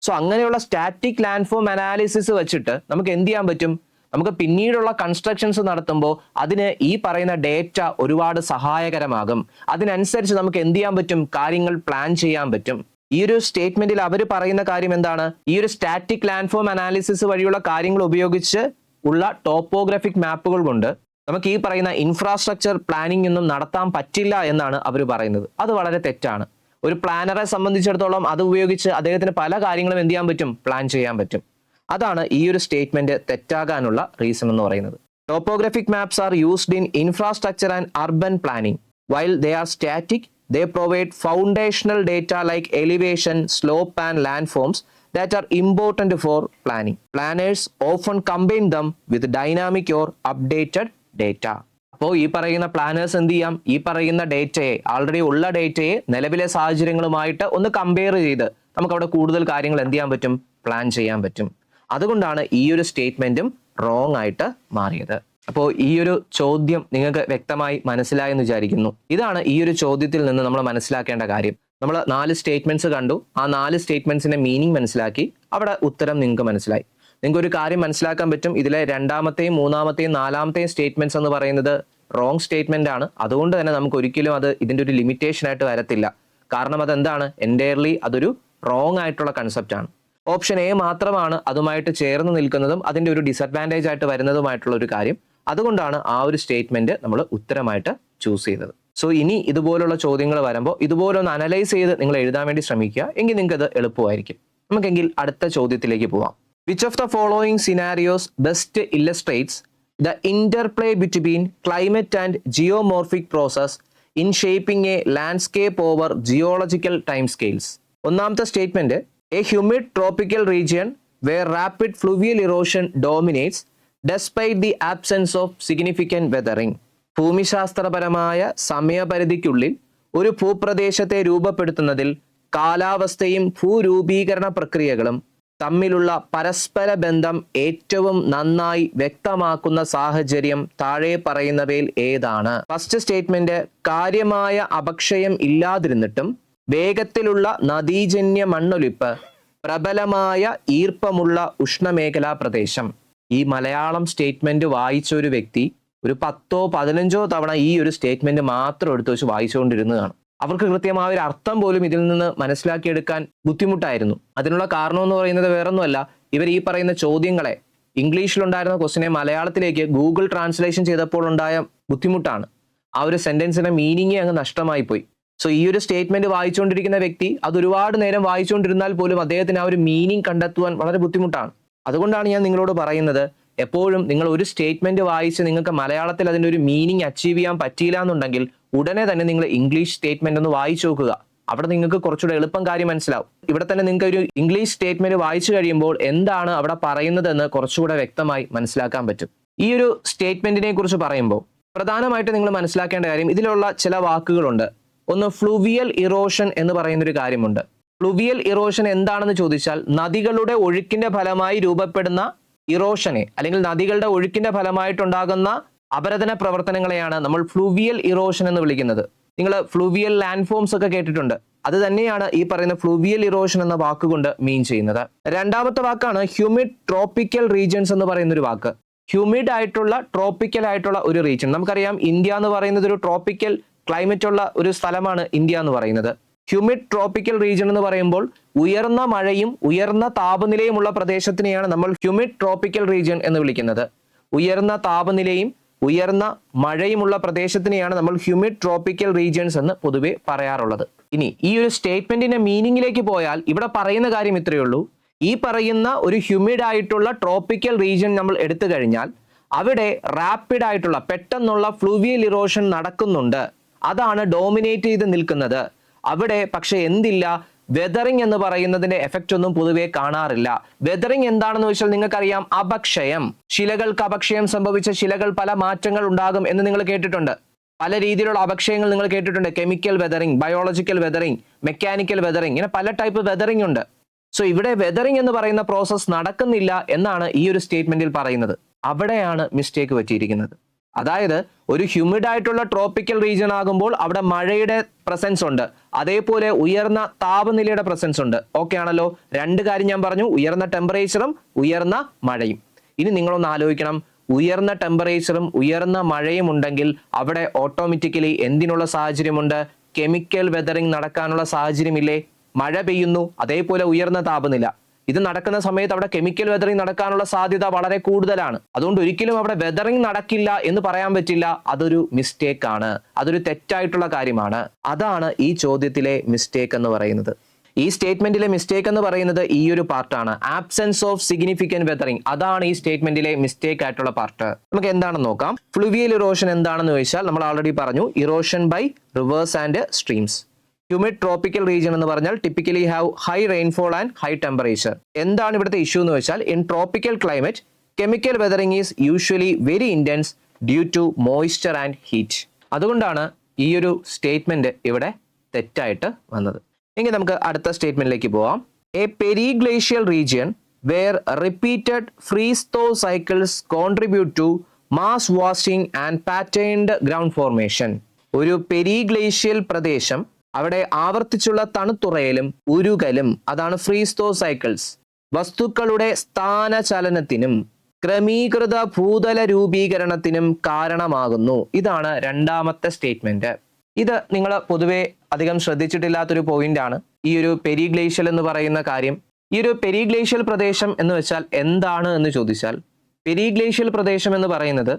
സോ അങ്ങനെയുള്ള സ്റ്റാറ്റിക് ലാൻഡ്ഫോം അനാലിസിസ് വെച്ചിട്ട് നമുക്ക് എന്ത് ചെയ്യാൻ പറ്റും? നമുക്ക് പിന്നീടുള്ള കൺസ്ട്രക്ഷൻസ് നടത്തുമ്പോൾ അതിന് ഈ പറയുന്ന ഡേറ്റ ഒരുപാട് സഹായകരമാകും. അതിനനുസരിച്ച് നമുക്ക് എന്ത് ചെയ്യാൻ പറ്റും? കാര്യങ്ങൾ പ്ലാൻ ചെയ്യാൻ പറ്റും. ഈ ഒരു സ്റ്റേറ്റ്മെന്റിൽ അവർ പറയുന്ന കാര്യം എന്താണ്? ഈ ഒരു സ്റ്റാറ്റിക് ലാൻഡ്ഫോം അനാലിസിസ് വഴിയുള്ള കാര്യങ്ങൾ ഉപയോഗിച്ച് ഉള്ള ടോപ്പോഗ്രാഫിക് മാപ്പുകൾ കൊണ്ട് നമുക്ക് ഈ പറയുന്ന ഇൻഫ്രാസ്ട്രക്ചർ പ്ലാനിംഗ് ഒന്നും നടത്താൻ പറ്റില്ല എന്നാണ് അവർ പറയുന്നത്. അത് വളരെ തെറ്റാണ്. ഒരു പ്ലാനറെ സംബന്ധിച്ചിടത്തോളം അത് ഉപയോഗിച്ച് അദ്ദേഹത്തിന് പല കാര്യങ്ങളും എന്ത് ചെയ്യാൻ പറ്റും? പ്ലാൻ ചെയ്യാൻ പറ്റും. അതാണ് ഈ ഒരു സ്റ്റേറ്റ്മെന്റ് തെറ്റാകാനുള്ള റീസൺ എന്ന് പറയുന്നത്. Topographic maps are used in infrastructure and urban planning while they are static they provide foundational data like elevation slope and land forms that are important for planning. Planners often combine them with dynamic or updated data. അപ്പോൾ ഈ പറയുന്ന പ്ലാനേഴ്സ് എന്ത് ചെയ്യാം? ഈ പറയുന്ന ഡേറ്റയെ ആൾറെഡി ഉള്ള ഡേറ്റയെ നിലവിലെ സാഹചര്യങ്ങളുമായിട്ട് ഒന്ന് കമ്പയർ ചെയ്ത് നമുക്ക് അവിടെ കൂടുതൽ കാര്യങ്ങൾ എന്ത് ചെയ്യാൻ പറ്റും? പ്ലാൻ ചെയ്യാൻ പറ്റും. അതുകൊണ്ടാണ് ഈ ഒരു സ്റ്റേറ്റ്മെന്റും റോങ് ആയിട്ട് മാറിയത്. അപ്പോൾ ഈ ഒരു ചോദ്യം നിങ്ങൾക്ക് വ്യക്തമായി മനസ്സിലായെന്ന് വിചാരിക്കുന്നു. ഇതാണ് ഈ ഒരു ചോദ്യത്തിൽ നിന്ന് നമ്മൾ മനസ്സിലാക്കേണ്ട കാര്യം. നമ്മൾ നാല് സ്റ്റേറ്റ്മെന്റ്സ് കണ്ടു. ആ നാല് സ്റ്റേറ്റ്മെന്റ്സിന്റെ മീനിങ് മനസ്സിലാക്കി. അവിടെ ഉത്തരം നിങ്ങൾക്ക് മനസ്സിലായി. നിങ്ങൾക്ക് ഒരു കാര്യം മനസ്സിലാക്കാൻ പറ്റും. ഇതിലെ രണ്ടാമത്തെയും മൂന്നാമത്തെയും നാലാമത്തെയും സ്റ്റേറ്റ്മെന്റ്സ് എന്ന് പറയുന്നത് റോങ് സ്റ്റേറ്റ്മെന്റ് ആണ്. അതുകൊണ്ട് തന്നെ നമുക്ക് ഒരിക്കലും അത് ഇതിന്റെ ഒരു ലിമിറ്റേഷൻ ആയിട്ട് വരത്തില്ല. കാരണം അതെന്താണ്? എന്റയർലി അതൊരു റോങ് ആയിട്ടുള്ള കൺസെപ്റ്റ് ആണ്. ഓപ്ഷൻ എ മാത്രമാണ് അതുമായിട്ട് ചേർന്ന് നിൽക്കുന്നതും അതിന്റെ ഒരു ഡിസഡ്വാന്റേജ് ആയിട്ട് വരുന്നതുമായിട്ടുള്ള ഒരു കാര്യം. അതുകൊണ്ടാണ് ആ ഒരു സ്റ്റേറ്റ്മെന്റ് നമ്മൾ ഉത്തരമായിട്ട് ചൂസ് ചെയ്തത്. സോ ഇനി ഇതുപോലുള്ള ചോദ്യങ്ങൾ വരുമ്പോൾ ഇതുപോലൊന്ന് അനലൈസ് ചെയ്ത് നിങ്ങൾ എഴുതാൻ വേണ്ടി ശ്രമിക്കുക. എങ്കിൽ നിങ്ങൾക്ക് അത് എളുപ്പമായിരിക്കും. നമുക്കെങ്കിൽ അടുത്ത ചോദ്യത്തിലേക്ക് പോവാം. Which of the following scenarios best illustrates the interplay between climate and geomorphic process in shaping a landscape over geological time scales ഒന്നാമത്തെ statement a humid tropical region where rapid fluvial erosion dominates despite the absence of significant weathering. ഭൂമിശാസ്ത്രപരമായ സമയപരിധിക്കുള്ളിൽ ഒരു ഭൂപ്രദേശത്തെ രൂപപ്പെടുത്തുന്നതിൽ കാലാവസ്ഥയും ഭൂരൂപീകരണ പ്രക്രിയകളും തമ്മിലുള്ള പരസ്പര ബന്ധം ഏറ്റവും നന്നായി വ്യക്തമാക്കുന്ന സാഹചര്യം താഴെ പറയുന്നവയിൽ ഏതാണ്? ഫസ്റ്റ് സ്റ്റേറ്റ്മെന്റ് കാര്യമായ അപക്ഷയം ഇല്ലാതിരുന്നിട്ടും വേഗത്തിലുള്ള നദീജന്യ മണ്ണൊലിപ്പ് പ്രബലമായ ഈർപ്പമുള്ള ഉഷ്ണമേഖലാ പ്രദേശം. ഈ മലയാളം സ്റ്റേറ്റ്മെന്റ് വായിച്ച ഒരു വ്യക്തി ഒരു പത്തോ പതിനഞ്ചോ തവണ ഈ ഒരു സ്റ്റേറ്റ്മെന്റ് മാത്രം എടുത്തു വെച്ച് വായിച്ചുകൊണ്ടിരുന്നതാണ്. അവർക്ക് കൃത്യമായ ഒരു അർത്ഥം പോലും ഇതിൽ നിന്ന് മനസ്സിലാക്കിയെടുക്കാൻ ബുദ്ധിമുട്ടായിരുന്നു. അതിനുള്ള കാരണം എന്ന് പറയുന്നത് വേറൊന്നുമല്ല. ഇവർ ഈ പറയുന്ന ചോദ്യങ്ങളെ ഇംഗ്ലീഷിലുണ്ടായിരുന്ന ക്വസ്റ്റിനെ മലയാളത്തിലേക്ക് ഗൂഗിൾ ട്രാൻസ്ലേഷൻ ചെയ്തപ്പോൾ ഉണ്ടായ ബുദ്ധിമുട്ടാണ്. ആ ഒരു സെന്റൻസിന്റെ മീനിങ് അങ്ങ് നഷ്ടമായി പോയി സോ ഈ ഒരു സ്റ്റേറ്റ്മെന്റ് വായിച്ചുകൊണ്ടിരിക്കുന്ന വ്യക്തി അത് ഒരുപാട് നേരം വായിച്ചുകൊണ്ടിരുന്നാൽ പോലും അദ്ദേഹത്തിന് ആ ഒരു മീനിങ് കണ്ടെത്തുവാൻ വളരെ ബുദ്ധിമുട്ടാണ്. അതുകൊണ്ടാണ് ഞാൻ നിങ്ങളോട് പറയുന്നത് എപ്പോഴും നിങ്ങൾ ഒരു സ്റ്റേറ്റ്മെന്റ് വായിച്ച് നിങ്ങൾക്ക് മലയാളത്തിൽ അതിന്റെ ഒരു മീനിങ് അച്ചീവ് ചെയ്യാൻ പറ്റിയില്ല എന്നുണ്ടെങ്കിൽ ഉടനെ തന്നെ നിങ്ങൾ ഇംഗ്ലീഷ് സ്റ്റേറ്റ്മെന്റ് ഒന്ന് വായിച്ചു നോക്കുക. അവിടെ നിങ്ങൾക്ക് കുറച്ചുകൂടെ എളുപ്പം കാര്യം മനസ്സിലാവും. ഇവിടെ തന്നെ നിങ്ങൾക്ക് ഒരു ഇംഗ്ലീഷ് സ്റ്റേറ്റ്മെന്റ് വായിച്ചു കഴിയുമ്പോൾ എന്താണ് അവിടെ പറയുന്നതെന്ന് കുറച്ചുകൂടെ വ്യക്തമായി മനസ്സിലാക്കാൻ പറ്റും. ഈ ഒരു സ്റ്റേറ്റ്മെന്റിനെ കുറിച്ച് പറയുമ്പോൾ പ്രധാനമായിട്ട് നിങ്ങൾ മനസ്സിലാക്കേണ്ട കാര്യം ഇതിലുള്ള ചില വാക്കുകളുണ്ട്. ഒന്ന് ഫ്ലൂവിയൽ ഇറോഷൻ എന്ന് പറയുന്ന ഒരു കാര്യമുണ്ട്. ഫ്ലൂവിയൽ ഇറോഷൻ എന്താണെന്ന് ചോദിച്ചാൽ നദികളുടെ ഒഴുക്കിന്റെ ഫലമായി രൂപപ്പെടുന്ന ഇറോഷനെ അല്ലെങ്കിൽ നദികളുടെ ഒഴുക്കിന്റെ ഫലമായിട്ടുണ്ടാകുന്ന അപരതന പ്രവർത്തനങ്ങളെയാണ് നമ്മൾ ഫ്ലൂവിയൽ ഇറോഷൻ എന്ന് വിളിക്കുന്നത്. നിങ്ങൾ ഫ്ലൂവിയൽ ലാൻഡ് ഫോംസ് ഒക്കെ കേട്ടിട്ടുണ്ട്. അത് തന്നെയാണ് ഈ പറയുന്ന ഫ്ലൂവിയൽ ഇറോഷൻ എന്ന വാക്കുകൊണ്ട് മീൻ ചെയ്യുന്നത്. രണ്ടാമത്തെ വാക്കാണ് ഹ്യൂമിഡ് ട്രോപ്പിക്കൽ റീജിയൻസ് എന്ന് പറയുന്ന ഒരു വാക്ക്. ഹ്യൂമിഡ് ആയിട്ടുള്ള ട്രോപ്പിക്കൽ ആയിട്ടുള്ള ഒരു റീജിയൻ. നമുക്കറിയാം ഇന്ത്യ എന്ന് പറയുന്നത് ഒരു ട്രോപ്പിക്കൽ ക്ലൈമറ്റ് ഉള്ള ഒരു സ്ഥലമാണ് ഇന്ത്യ എന്ന് പറയുന്നത്. ഹ്യൂമിഡ് ട്രോപ്പിക്കൽ റീജിയൻ എന്ന് പറയുമ്പോൾ ഉയർന്ന മഴയും ഉയർന്ന താപനിലയുമുള്ള പ്രദേശത്തിനെയാണ് നമ്മൾ ഹ്യൂമിഡ് ട്രോപ്പിക്കൽ റീജിയൻ എന്ന് വിളിക്കുന്നത്. ഉയർന്ന താപനിലയും ഉയർന്ന മഴയുമുള്ള പ്രദേശത്തിനെയാണ് നമ്മൾ ഹ്യൂമിഡ് ട്രോപ്പിക്കൽ റീജിയൻസ് എന്ന് പൊതുവെ പറയാറുള്ളത്. ഇനി ഈ ഒരു സ്റ്റേറ്റ്മെന്റിന്റെ മീനിങ്ങിലേക്ക് പോയാൽ ഇവിടെ പറയുന്ന കാര്യം ഇത്രയേ ഉള്ളൂ. ഈ പറയുന്ന ഒരു ഹ്യൂമിഡ് ആയിട്ടുള്ള ട്രോപ്പിക്കൽ റീജിയൻ നമ്മൾ എടുത്തു കഴിഞ്ഞാൽ അവിടെ റാപ്പിഡ് ആയിട്ടുള്ള പെട്ടെന്നുള്ള ഫ്ലൂവിയൽ ഇറോഷൻ നടക്കുന്നുണ്ട്. അതാണ് ഡോമിനേറ്റ് ചെയ്ത് നിൽക്കുന്നത്. അവിടെ പക്ഷെ എന്തില്ല വെതറിങ് എന്ന് പറയുന്നതിന്റെ എഫക്റ്റ് ഒന്നും പൊതുവെ കാണാറില്ല. വെതറിങ് എന്താണെന്ന് വെച്ചാൽ നിങ്ങൾക്കറിയാം അപക്ഷയം. ശിലകൾക്ക് അപക്ഷയം സംഭവിച്ച ശിലകൾ പല മാറ്റങ്ങൾ ഉണ്ടാകും എന്ന് നിങ്ങൾ കേട്ടിട്ടുണ്ട്. പല രീതിയിലുള്ള അപക്ഷയങ്ങൾ നിങ്ങൾ കേട്ടിട്ടുണ്ട്. Chemical weathering biological weathering mechanical weathering ഇങ്ങനെ പല ടൈപ്പ് വെതറിങ് ഉണ്ട്. സോ ഇവിടെ വെതറിങ് എന്ന് പറയുന്ന പ്രോസസ്സ് നടക്കുന്നില്ല എന്നാണ് ഈ ഒരു സ്റ്റേറ്റ്മെന്റിൽ പറയുന്നത്. അവിടെയാണ് മിസ്റ്റേക്ക് പറ്റിയിരിക്കുന്നത്. അതായത് ഒരു ഹ്യൂമിഡ് ആയിട്ടുള്ള ട്രോപ്പിക്കൽ റീജിയൻ ആകുമ്പോൾ അവിടെ മഴയുടെ പ്രസൻസ് ഉണ്ട്. അതേപോലെ ഉയർന്ന താപനിലയുടെ പ്രസൻസ് ഉണ്ട്. ഓക്കെ ആണല്ലോ? രണ്ട് കാര്യം ഞാൻ പറഞ്ഞു. ഉയർന്ന ടെമ്പറേച്ചറും ഉയർന്ന മഴയും. ഇനി നിങ്ങളൊന്ന് ആലോചിക്കണം. ഉയർന്ന ടെമ്പറേച്ചറും ഉയർന്ന മഴയും ഉണ്ടെങ്കിൽ അവിടെ ഓട്ടോമാറ്റിക്കലി എന്തിനുള്ള സാഹചര്യമുണ്ട്? കെമിക്കൽ വെതറിങ് നടക്കാനുള്ള സാഹചര്യമില്ലേ? മഴ പെയ്യുന്നു. അതേപോലെ ഉയർന്ന താപനില. ഇത് നടക്കുന്ന സമയത്ത് അവിടെ കെമിക്കൽ വെതറിങ് നടക്കാനുള്ള സാധ്യത വളരെ കൂടുതലാണ്. അതുകൊണ്ട് ഒരിക്കലും അവിടെ വെതറിങ് നടക്കില്ല എന്ന് പറയാൻ പറ്റില്ല. അതൊരു മിസ്റ്റേക്ക് ആണ്. അതൊരു തെറ്റായിട്ടുള്ള കാര്യമാണ്. അതാണ് ഈ ചോദ്യത്തിലെ മിസ്റ്റേക്ക് എന്ന് പറയുന്നത്. ഈ സ്റ്റേറ്റ്മെന്റിലെ മിസ്റ്റേക്ക് എന്ന് പറയുന്നത് ഈ ഒരു പാർട്ടാണ് ആബ്സെൻസ് ഓഫ് സിഗ്നിഫിക്കന്റ് വെതറിങ് അതാണ് ഈ സ്റ്റേറ്റ്മെന്റിലെ മിസ്റ്റേക്ക് ആയിട്ടുള്ള പാർട്ട് നമുക്ക് എന്താണെന്ന് നോക്കാം? ഫ്ലുവിയൽ ഇറോഷൻ എന്താണെന്ന് ചോദിച്ചാൽ നമ്മൾ ഓൾറെഡി പറഞ്ഞു. Erosion by rivers and streams humid tropical region എന്ന് പറഞ്ഞാൽ typically have high rainfall and high temperature എന്താണ് ഇവിടുത്തെ ഇഷ്യൂ എന്ന് വെച്ചാൽ in tropical climate chemical weathering is usually very intense due to moisture and heat അതുകൊണ്ടാണ് ഈ ഒരു സ്റ്റേറ്റ്മെന്റ് ഇവിടെ തെറ്റായിട്ട് വന്നത്. എങ്കിൽ നമുക്ക് അടുത്ത സ്റ്റേറ്റ്മെന്റിലേക്ക് പോവാം. A periglacial region where repeated freeze thaw cycles contribute to mass wasting and patterned ground formation ഒരു പെരിഗ്ലേഷ്യൽ പ്രദേശം അവിടെ ആവർത്തിച്ചുള്ള തണുത്തുറയലും ഉരുകലും. അതാണ് ഫ്രീസ്തോ സൈക്കിൾസ് വസ്തുക്കളുടെ സ്ഥാനചലനത്തിനും ക്രമീകൃത ഭൂതല രൂപീകരണത്തിനും കാരണമാകുന്നു. ഇതാണ് രണ്ടാമത്തെ സ്റ്റേറ്റ്മെന്റ്. ഇത് നിങ്ങൾ പൊതുവെ അധികം ശ്രദ്ധിച്ചിട്ടില്ലാത്തൊരു പോയിന്റ് ആണ് ഈ ഒരു പെരിഗ്ലേഷ്യൽ എന്ന് പറയുന്ന കാര്യം. ഈ ഒരു പെരിഗ്ലേഷ്യൽ പ്രദേശം എന്ന് വെച്ചാൽ എന്താണ് എന്ന് ചോദിച്ചാൽ പെരിഗ്ലേഷ്യൽ പ്രദേശം എന്ന് പറയുന്നത്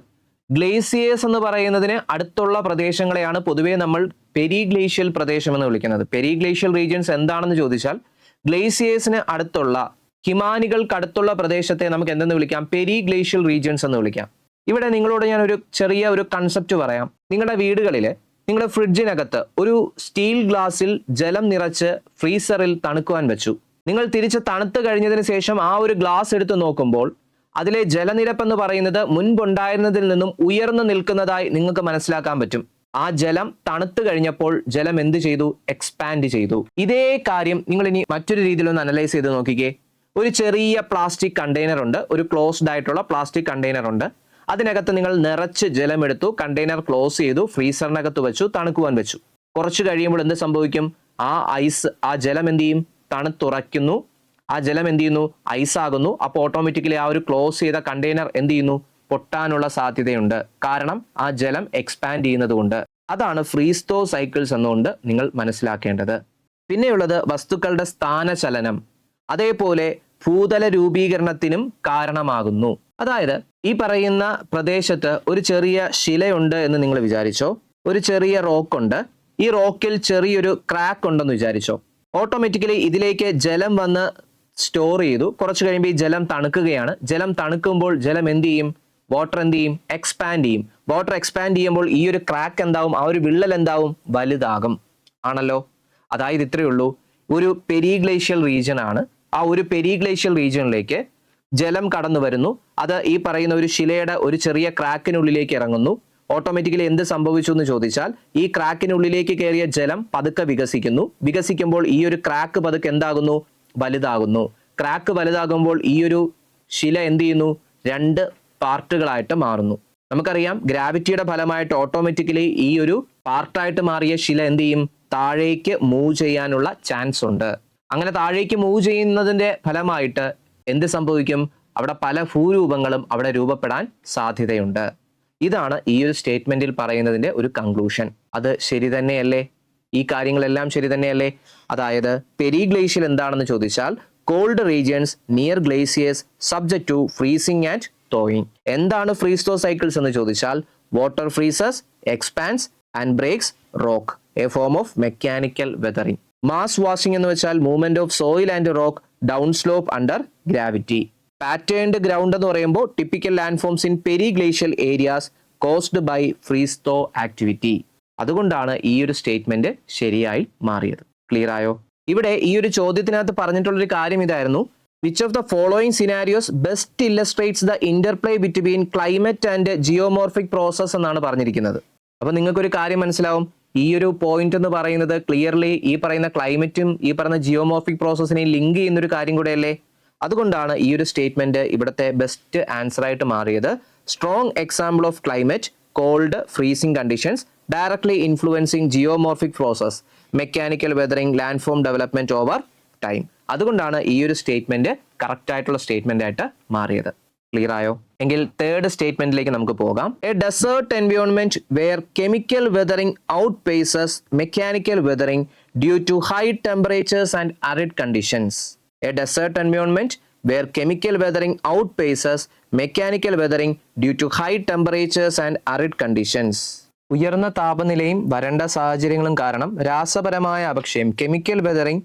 ഗ്ലേസിയേഴ്സ് എന്ന് പറയുന്നതിന് അടുത്തുള്ള പ്രദേശങ്ങളെയാണ് പൊതുവെ നമ്മൾ പെരിഗ്ലേഷ്യൽ പ്രദേശം എന്ന് വിളിക്കുന്നത്. പെരിഗ്ലേഷ്യൽ റീജിയൻസ് എന്താണെന്ന് ചോദിച്ചാൽ ഗ്ലേസിയേഴ്സിന് അടുത്തുള്ള ഹിമാനികൾക്ക് അടുത്തുള്ള പ്രദേശത്തെ നമുക്ക് എന്തെന്ന് വിളിക്കാം? പെരിഗ്ലേഷ്യൽ റീജിയൻസ് എന്ന് വിളിക്കാം. ഇവിടെ നിങ്ങളോട് ഞാൻ ഒരു ചെറിയ ഒരു കൺസെപ്റ്റ് പറയാം. നിങ്ങളുടെ വീടുകളിൽ നിങ്ങളുടെ ഫ്രിഡ്ജിനകത്ത് ഒരു സ്റ്റീൽ ഗ്ലാസ്സിൽ ജലം നിറച്ച് ഫ്രീസറിൽ തണുക്കുവാൻ വെച്ചു. നിങ്ങൾ തിരിച്ച് തണുത്ത് കഴിഞ്ഞതിന് ശേഷം ആ ഒരു ഗ്ലാസ് എടുത്ത് നോക്കുമ്പോൾ അതിലെ ജലനിരപ്പ് എന്ന് പറയുന്നത് മുൻപുണ്ടായിരുന്നതിൽ നിന്നും ഉയർന്നു നിൽക്കുന്നതായി നിങ്ങൾക്ക് മനസ്സിലാക്കാൻ പറ്റും. ആ ജലം തണുത്തു കഴിഞ്ഞപ്പോൾ ജലം എന്ത് ചെയ്തു? എക്സ്പാൻഡ് ചെയ്തു. ഇതേ കാര്യം നിങ്ങൾ ഇനി മറ്റൊരു രീതിയിൽ ഒന്ന് അനലൈസ് ചെയ്ത് നോക്കിക്കേ. ഒരു ചെറിയ പ്ലാസ്റ്റിക് കണ്ടെയ്നർ ഉണ്ട്. ഒരു ക്ലോസ്ഡ് ആയിട്ടുള്ള പ്ലാസ്റ്റിക് കണ്ടെയ്നർ ഉണ്ട്. അതിനകത്ത് നിങ്ങൾ നിറച്ച് ജലമെടുത്തു കണ്ടെയ്നർ ക്ലോസ് ചെയ്തു ഫ്രീസറിനകത്ത് വെച്ചു തണുക്കുവാൻ വെച്ചു. കുറച്ച് കഴിയുമ്പോൾ എന്ത് സംഭവിക്കും? ആ ഐസ് ആ ജലം എന്ത് ചെയ്യും? തണുത്തുറയ്ക്കുന്നു. ആ ജലം എന്ത് ചെയ്യുന്നു? ഐസ് ആകുന്നു. അപ്പോൾ ഓട്ടോമാറ്റിക്കലി ആ ഒരു ക്ലോസ് ചെയ്ത കണ്ടെയ്നർ എന്ത് ചെയ്യുന്നു? പൊട്ടാനുള്ള സാധ്യതയുണ്ട്. കാരണം ആ ജലം എക്സ്പാൻഡ് ചെയ്യുന്നതുകൊണ്ട് അതാണ് ഫ്രീസ്തോ സൈക്കിൾസ് എന്നുകൊണ്ട് നിങ്ങൾ മനസ്സിലാക്കേണ്ടത്. പിന്നെയുള്ളത് വസ്തുക്കളുടെ സ്ഥാനചലനം. അതേപോലെ ഭൂതല രൂപീകരണത്തിനും കാരണമാകുന്നു. അതായത് ഈ പറയുന്ന പ്രദേശത്ത് ഒരു ചെറിയ ശിലയുണ്ട് എന്ന് നിങ്ങൾ വിചാരിച്ചോ. ഒരു ചെറിയ റോക്ക് ഉണ്ട്. ഈ റോക്കിൽ ചെറിയൊരു ക്രാക്ക് ഉണ്ടെന്ന് വിചാരിച്ചോ. ഓട്ടോമാറ്റിക്കലി ഇതിലേക്ക് ജലം വന്ന് സ്റ്റോർ ചെയ്തു. കുറച്ച് കഴിയുമ്പോൾ ഈ ജലം തണുക്കുകയാണ്. ജലം തണുക്കുമ്പോൾ ജലം എന്ത് ചെയ്യും? വാട്ടർ എന്ത് ചെയ്യും? എക്സ്പാൻഡ് ചെയ്യും. വാട്ടർ എക്സ്പാൻഡ് ചെയ്യുമ്പോൾ ഈ ഒരു ക്രാക്ക് എന്താവും? ആ ഒരു വിള്ളൽ എന്താവും? വലുതാകും. ആണല്ലോ? അതായത് ഇത്രയേ ഉള്ളൂ. ഒരു പെരിഗ്ലേഷ്യൽ റീജിയൻ ആണ്. ആ ഒരു പെരിഗ്ലേഷ്യൽ റീജിയനിലേക്ക് ജലം കടന്നു വരുന്നു. അത് ഈ പറയുന്ന ഒരു ശിലയുടെ ഒരു ചെറിയ ക്രാക്കിനുള്ളിലേക്ക് ഇറങ്ങുന്നു. ഓട്ടോമാറ്റിക്കലി എന്ത് സംഭവിച്ചു എന്ന് ചോദിച്ചാൽ ഈ ക്രാക്കിനുള്ളിലേക്ക് കയറിയ ജലം പതുക്കെ വികസിക്കുന്നു. വികസിക്കുമ്പോൾ ഈ ഒരു ക്രാക്ക് പതുക്കെ എന്താകുന്നു? വലുതാകുന്നു. ക്രാക്ക് വലുതാകുമ്പോൾ ഈ ഒരു ശില എന്ത് ചെയ്യുന്നു? രണ്ട് പാർട്ടുകളായിട്ട് മാറുന്നു. നമുക്കറിയാം ഗ്രാവിറ്റിയുടെ ഫലമായിട്ട് ഓട്ടോമാറ്റിക്കലി ഈ ഒരു പാർട്ടായിട്ട് മാറിയ ശില എന്ത് ചെയ്യും? താഴേക്ക് മൂവ് ചെയ്യാനുള്ള ചാൻസ് ഉണ്ട്. അങ്ങനെ താഴേക്ക് മൂവ് ചെയ്യുന്നതിന്റെ ഫലമായിട്ട് എന്ത് സംഭവിക്കും? അവിടെ പല ഭൂരൂപങ്ങളും അവിടെ രൂപപ്പെടാൻ സാധ്യതയുണ്ട്. ഇതാണ് ഈ ഒരു സ്റ്റേറ്റ്മെന്റിൽ പറയുന്നതിന്റെ ഒരു കൺക്ലൂഷൻ അത് ശരി തന്നെയല്ലേ? ഈ കാര്യങ്ങളെല്ലാം ശരി തന്നെയല്ലേ? അതായത് പെരിഗ്ലേഷ്യൽ എന്താണെന്ന് ചോദിച്ചാൽ cold regions near glaciers subject to freezing and thawing എന്താണ് ഫ്രീസ്റ്റോ സൈക്കിൾസ് എന്ന് ചോദിച്ചാൽ water freezes expands and breaks rock a form of mechanical weathering mass wasting എന്ന് വെച്ചാൽ movement of soil and rock down slope under gravity patterned ground എന്ന് പറയുമ്പോൾ typical land forms in periglacial areas caused by freeze thaw activity അതുകൊണ്ടാണ് ഈ ഒരു സ്റ്റേറ്റ്മെന്റ് ശരിയായി മാറിയത്. ക്ലിയർ ആയോ? ഇവിടെ ഈ ഒരു ചോദ്യത്തിനകത്ത് പറഞ്ഞിട്ടുള്ളൊരു കാര്യം ഇതായിരുന്നു. Which of the following scenarios best illustrates the interplay between climate and geomorphic process എന്നാണ് പറഞ്ഞിരിക്കുന്നത്. അപ്പൊ നിങ്ങൾക്കൊരു കാര്യം മനസ്സിലാവും. ഈ ഒരു പോയിന്റ് എന്ന് പറയുന്നത് ക്ലിയർലി ഈ പറയുന്ന ക്ലൈമറ്റും ഈ പറയുന്ന ജിയോമോർഫിക് പ്രോസസ്സിനെയും ലിങ്ക് ചെയ്യുന്ന ഒരു കാര്യം കൂടെയല്ലേ? അതുകൊണ്ടാണ് ഈ ഒരു സ്റ്റേറ്റ്മെന്റ് ഇവിടുത്തെ ബെസ്റ്റ് ആൻസർ ആയിട്ട് മാറിയത്. Strong example of climate cold freezing conditions directly influencing geomorphic process mechanical weathering land form development over time അതുകൊണ്ടാണ് ഈ ഒരു സ്റ്റേറ്റ്മെന്റ് കറക്റ്റ് ആയിട്ടുള്ള സ്റ്റേറ്റ്മെന്റ് ആയിട്ട് മാറിയത്. ക്ലിയർ ആയോ? എങ്കിൽ തേർഡ് സ്റ്റേറ്റ്മെന്റിലേക്ക് നമുക്ക് പോകാം. A desert environment where chemical weathering outpaces mechanical weathering due to high temperatures and arid conditions a desert environment where chemical weathering outpaces mechanical weathering due to high temperatures and arid conditions ഉയർന്ന താപനിലയും വരണ്ട സാഹചര്യങ്ങളും കാരണം രാസപരമായ അപക്ഷയം കെമിക്കൽ വെതറിംഗ്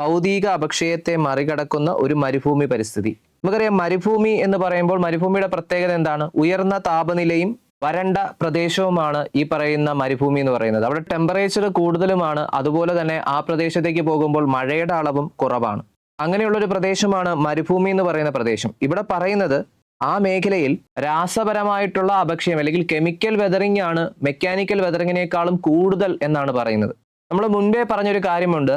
ഭൗതിക അപക്ഷയത്തെ മറികടക്കുന്ന ഒരു മരുഭൂമി പരിസ്ഥിതി. നമുക്കറിയാം മരുഭൂമി എന്ന് പറയുമ്പോൾ മരുഭൂമിയുടെ പ്രത്യേകത എന്താണ്? ഉയർന്ന താപനിലയും വരണ്ട പ്രദേശവുമാണ് ഈ പറയുന്ന മരുഭൂമി എന്ന് പറയുന്നത്. അവിടെ ടെമ്പറേച്ചർ കൂടുതലുമാണ്. അതുപോലെ തന്നെ ആ പ്രദേശത്തേക്ക് പോകുമ്പോൾ മഴയുടെ അളവും കുറവാണ്. അങ്ങനെയുള്ള ഒരു പ്രദേശമാണ് മരുഭൂമി എന്ന് പറയുന്ന പ്രദേശം. ഇവിടെ പറയുന്നത് ആ മേഖലയിൽ രാസപരമായിട്ടുള്ള അപക്ഷയം അല്ലെങ്കിൽ കെമിക്കൽ വെതറിംഗ് ആണ് മെക്കാനിക്കൽ വെതറിങ്ങിനേക്കാളും കൂടുതൽ എന്നാണ് പറയുന്നത്. നമ്മൾ മുൻപേ പറഞ്ഞൊരു കാര്യമുണ്ട്.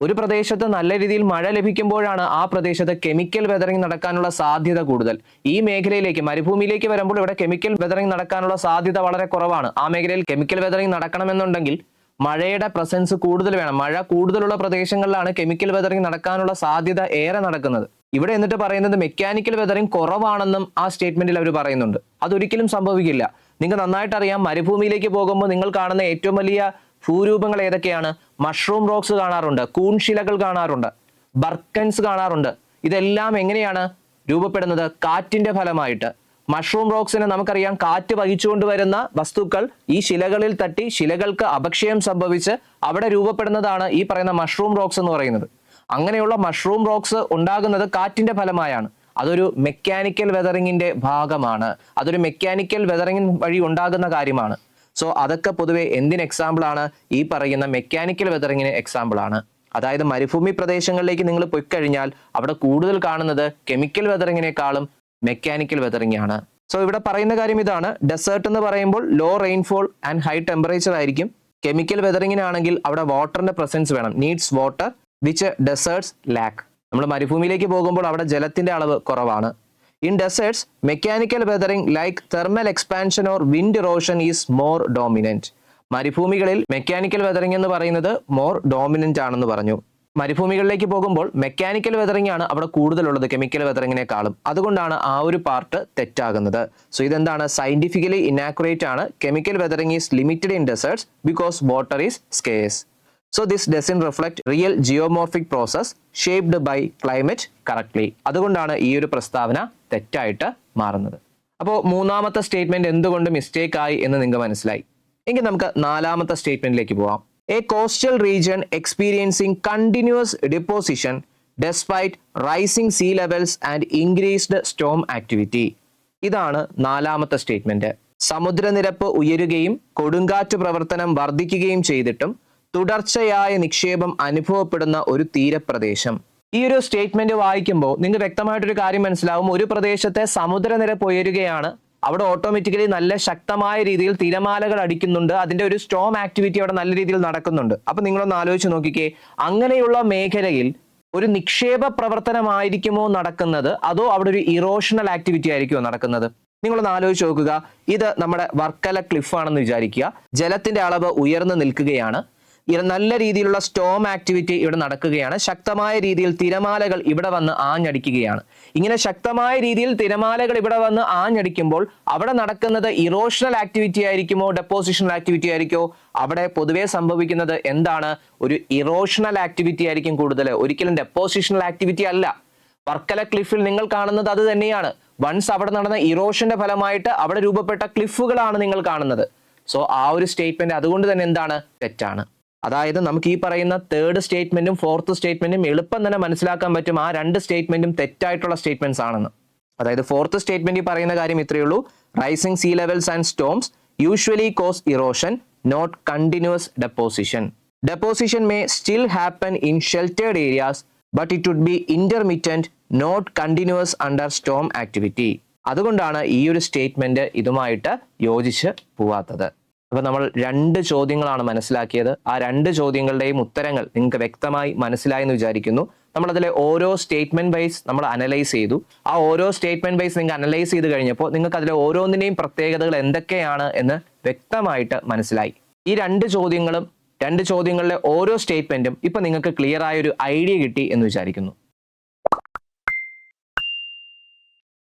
ഒരു പ്രദേശത്ത് നല്ല രീതിയിൽ മഴ ലഭിക്കുമ്പോഴാണ് ആ പ്രദേശത്ത് കെമിക്കൽ വെതറിംഗ് നടക്കാനുള്ള സാധ്യത കൂടുതൽ. ഈ മേഖലയിലേക്ക് മരുഭൂമിയിലേക്ക് വരുമ്പോൾ ഇവിടെ കെമിക്കൽ വെതറിംഗ് നടക്കാനുള്ള സാധ്യത വളരെ കുറവാണ്. ആ മേഖലയിൽ കെമിക്കൽ വെതറിംഗ് നടക്കണമെന്നുണ്ടെങ്കിൽ മഴയുടെ പ്രസൻസ് കൂടുതൽ വേണം. മഴ കൂടുതലുള്ള പ്രദേശങ്ങളിലാണ് കെമിക്കൽ വെതറിംഗ് നടക്കാനുള്ള സാധ്യത ഏറെ നടക്കുന്നത്. ഇവിടെ എന്നിട്ട് പറയുന്നത് മെക്കാനിക്കൽ വെതറിംഗ് കുറവാണെന്നും ആ സ്റ്റേറ്റ്മെന്റിൽ അവർ പറയുന്നുണ്ട്. അതൊരിക്കലും സംഭവിക്കില്ല. നിങ്ങൾ നന്നായിട്ട് അറിയാം മരുഭൂമിയിലേക്ക് പോകുമ്പോൾ നിങ്ങൾ കാണുന്ന ഏറ്റവും വലിയ ഭൂരൂപങ്ങൾ ഏതൊക്കെയാണ്? മഷ്റൂം റോക്സ് കാണാറുണ്ട് കൂൺശിലകൾ കാണാറുണ്ട് ബർക്കൻസ് കാണാറുണ്ട്. ഇതെല്ലാം എങ്ങനെയാണ് രൂപപ്പെടുന്നത്? കാറ്റിന്റെ ഫലമായിട്ട്. മഷ്റൂം റോക്സിനെ നമുക്കറിയാം കാറ്റ് വഹിച്ചുകൊണ്ട് വരുന്ന വസ്തുക്കൾ ഈ ശിലകളിൽ തട്ടി ശിലകൾക്ക് അപക്ഷയം സംഭവിച്ച് അവിടെ രൂപപ്പെടുന്നതാണ് ഈ പറയുന്ന മഷ്റൂം റോക്സ് എന്ന് പറയുന്നത്. അങ്ങനെയുള്ള മഷ്റൂം റോക്സ് ഉണ്ടാകുന്നത് കാറ്റിന്റെ ഫലമായാണ്. അതൊരു മെക്കാനിക്കൽ വെതറിങ്ങിന്റെ ഭാഗമാണ്. അതൊരു മെക്കാനിക്കൽ വെതറിങ് വഴി ഉണ്ടാകുന്ന കാര്യമാണ്. സോ അതൊക്കെ പൊതുവെ എന്തിന് എക്സാമ്പിൾ ആണ്? ഈ പറയുന്ന മെക്കാനിക്കൽ വെതറിങ്ങിന് എക്സാമ്പിൾ ആണ്. അതായത് മരുഭൂമി പ്രദേശങ്ങളിലേക്ക് നിങ്ങൾ പോയി പൊയ്ക്കഴിഞ്ഞാൽ അവിടെ കൂടുതൽ കാണുന്നത് കെമിക്കൽ വെതറിങ്ങിനേക്കാളും മെക്കാനിക്കൽ വെതറിങ് ആണ്. സോ ഇവിടെ പറയുന്ന കാര്യം ഇതാണ്. ഡെസേർട്ട് എന്ന് പറയുമ്പോൾ low rainfall and high temperature ആയിരിക്കും. കെമിക്കൽ വെതറിങ്ങിനാണെങ്കിൽ അവിടെ വാട്ടറിന്റെ പ്രസൻസ് വേണം. Needs water which deserts lack നമ്മൾ മരുഭൂമിയിലേക്ക് പോകുമ്പോൾ അവിടെ ജലത്തിന്റെ അളവ് കുറവാണ്. In deserts mechanical weathering like thermal expansion or wind erosion is more dominant മരുഭൂമികളിൽ mechanical weathering എന്ന് പറയുന്നത് മോർ ഡോമിനന്റ് ആണെന്ന് പറഞ്ഞു. മരുഭൂമികളിലേക്ക് പോകുമ്പോൾ മെക്കാനിക്കൽ വെതറിംഗ് ആണ് അവിടെ കൂടുതലുള്ളത് കെമിക്കൽ വെതറിങ്ങിനേക്കാളും അതുകൊണ്ടാണ് ആ ഒരു പാർട്ട് തെറ്റാകുന്നത്. സോ ഇതെന്താണ്? സയന്റിഫിക്കലി ഇനാക്യുറേറ്റ് ആണ്. Chemical weathering is limited in deserts because water is scarce so this doesn't reflect real geomorphic process shaped by climate correctly അതുകൊണ്ടാണ് ഈ ഒരു പ്രസ്താവന തെറ്റായിട്ട് മാറുന്നത്. അപ്പോൾ മൂന്നാമത്തെ സ്റ്റേറ്റ്മെന്റ് എന്തുകൊണ്ട് മിസ്റ്റേക്ക് ആയി എന്ന് നിങ്ങൾക്ക് മനസ്സിലായി. എങ്കിൽ നമുക്ക് നാലാമത്തെ സ്റ്റേറ്റ്മെന്റിലേക്ക് പോവാം. A coastal region experiencing continuous deposition despite rising sea levels and increased storm activity ഇതാണ് നാലാമത്തെ സ്റ്റേറ്റ്മെന്റ് സമുദ്രനിരപ്പ് ഉയരുകയും കൊടുങ്കാറ്റ് പ്രവർത്തനം വർദ്ധിക്കുകയും ചെയ്തിട്ടും തുടർച്ചയായ നിക്ഷേപം അനുഭവപ്പെടുന്ന ഒരു തീരപ്രദേശം. ഈ ഒരു സ്റ്റേറ്റ്മെന്റ് വായിക്കുമ്പോൾ നിങ്ങൾക്ക് വ്യക്തമായിട്ടൊരു കാര്യം മനസ്സിലാവും. ഒരു പ്രദേശത്തെ സമുദ്രനിരപ്പ് ഉയരുകയാണ് അവിടെ ഓട്ടോമാറ്റിക്കലി നല്ല ശക്തമായ രീതിയിൽ തിരമാലകൾ അടിക്കുന്നുണ്ട്. അതിന്റെ ഒരു സ്റ്റോം ആക്ടിവിറ്റി അവിടെ നല്ല രീതിയിൽ നടക്കുന്നുണ്ട്. അപ്പൊ നിങ്ങളൊന്ന് ആലോചിച്ച് നോക്കിക്കേ. അങ്ങനെയുള്ള മേഖലയിൽ ഒരു നിക്ഷേപ പ്രവർത്തനമായിരിക്കുമോ നടക്കുന്നത്? അതോ അവിടെ ഒരു ഇറോഷണൽ ആക്ടിവിറ്റി ആയിരിക്കുമോ നടക്കുന്നത്? നിങ്ങളൊന്ന് ആലോചിച്ച് നോക്കുക. ഇത് നമ്മുടെ വർക്കല ക്ലിഫ് ആണെന്ന് വിചാരിക്കുക. ജലത്തിന്റെ അളവ് ഉയർന്നു നിൽക്കുകയാണ്. നല്ല രീതിയിലുള്ള സ്റ്റോം ആക്ടിവിറ്റി ഇവിടെ നടക്കുകയാണ്. ശക്തമായ രീതിയിൽ തിരമാലകൾ ഇവിടെ വന്ന് ആഞ്ഞടിക്കുകയാണ്. ഇങ്ങനെ ശക്തമായ രീതിയിൽ തിരമാലകൾ ഇവിടെ വന്ന് ആഞ്ഞടിക്കുമ്പോൾ അവിടെ നടക്കുന്നത് ഇറോഷണൽ ആക്ടിവിറ്റി ആയിരിക്കുമോ ഡെപ്പോസിഷണൽ ആക്ടിവിറ്റി ആയിരിക്കോ? അവിടെ പൊതുവേ സംഭവിക്കുന്നത് എന്താണ്? ഒരു ഇറോഷണൽ ആക്ടിവിറ്റി ആയിരിക്കും കൂടുതൽ. ഒരിക്കലും ഡെപ്പോസിഷണൽ ആക്ടിവിറ്റി അല്ല. വർക്കല ക്ലിഫിൽ നിങ്ങൾ കാണുന്നത് അത് തന്നെയാണ്. വൺസ് അവിടെ നടന്ന ഇറോഷന്റെ ഫലമായിട്ട് അവിടെ രൂപപ്പെട്ട ക്ലിഫുകളാണ് നിങ്ങൾ കാണുന്നത്. സോ ആ ഒരു സ്റ്റേറ്റ്മെന്റ് അതുകൊണ്ട് തന്നെ എന്താണ്? തെറ്റാണ്. അതായത് നമുക്ക് ഈ പറയുന്ന തേർഡ് സ്റ്റേറ്റ്മെന്റും ഫോർത്ത് സ്റ്റേറ്റ്മെന്റും എളുപ്പം തന്നെ മനസ്സിലാക്കാൻ പറ്റും ആ രണ്ട് സ്റ്റേറ്റ്മെന്റും തെറ്റായിട്ടുള്ള സ്റ്റേറ്റ്മെന്റ്സ് ആണെന്ന്. അതായത് ഫോർത്ത് സ്റ്റേറ്റ്മെന്റ് പറയുന്ന കാര്യം ഇത്രയേ ഉള്ളൂ. Rising sea levels and storms usually cause erosion not continuous deposition deposition may still happen in sheltered areas but it would be intermittent not continuous under storm activity അതുകൊണ്ടാണ് ഈ ഒരു സ്റ്റേറ്റ്മെന്റ് ഇതുമായിട്ട് യോജിച്ച് പോവാത്തത്. അപ്പൊ നമ്മൾ രണ്ട് ചോദ്യങ്ങളാണ് മനസ്സിലാക്കിയത്. ആ രണ്ട് ചോദ്യങ്ങളുടെയും ഉത്തരങ്ങൾ നിങ്ങൾക്ക് വ്യക്തമായി മനസ്സിലായെന്ന് വിചാരിക്കുന്നു. നമ്മൾ അതിലെ ഓരോ സ്റ്റേറ്റ്മെന്റ് വൈസ് നമ്മൾ അനലൈസ് ചെയ്തു. ആ ഓരോ സ്റ്റേറ്റ്മെന്റ് വൈസ് നിങ്ങൾക്ക് അനലൈസ് ചെയ്ത് കഴിഞ്ഞപ്പോൾ നിങ്ങൾക്ക് അതിലെ ഓരോന്നിന്റെയും പ്രത്യേകതകൾ എന്തൊക്കെയാണ് എന്ന് വ്യക്തമായിട്ട് മനസ്സിലായി. ഈ രണ്ട് ചോദ്യങ്ങളും രണ്ട് ചോദ്യങ്ങളിലെ ഓരോ സ്റ്റേറ്റ്മെന്റും ഇപ്പൊ നിങ്ങൾക്ക് ക്ലിയർ ആയ ഒരു ഐഡിയ കിട്ടി എന്ന് വിചാരിക്കുന്നു.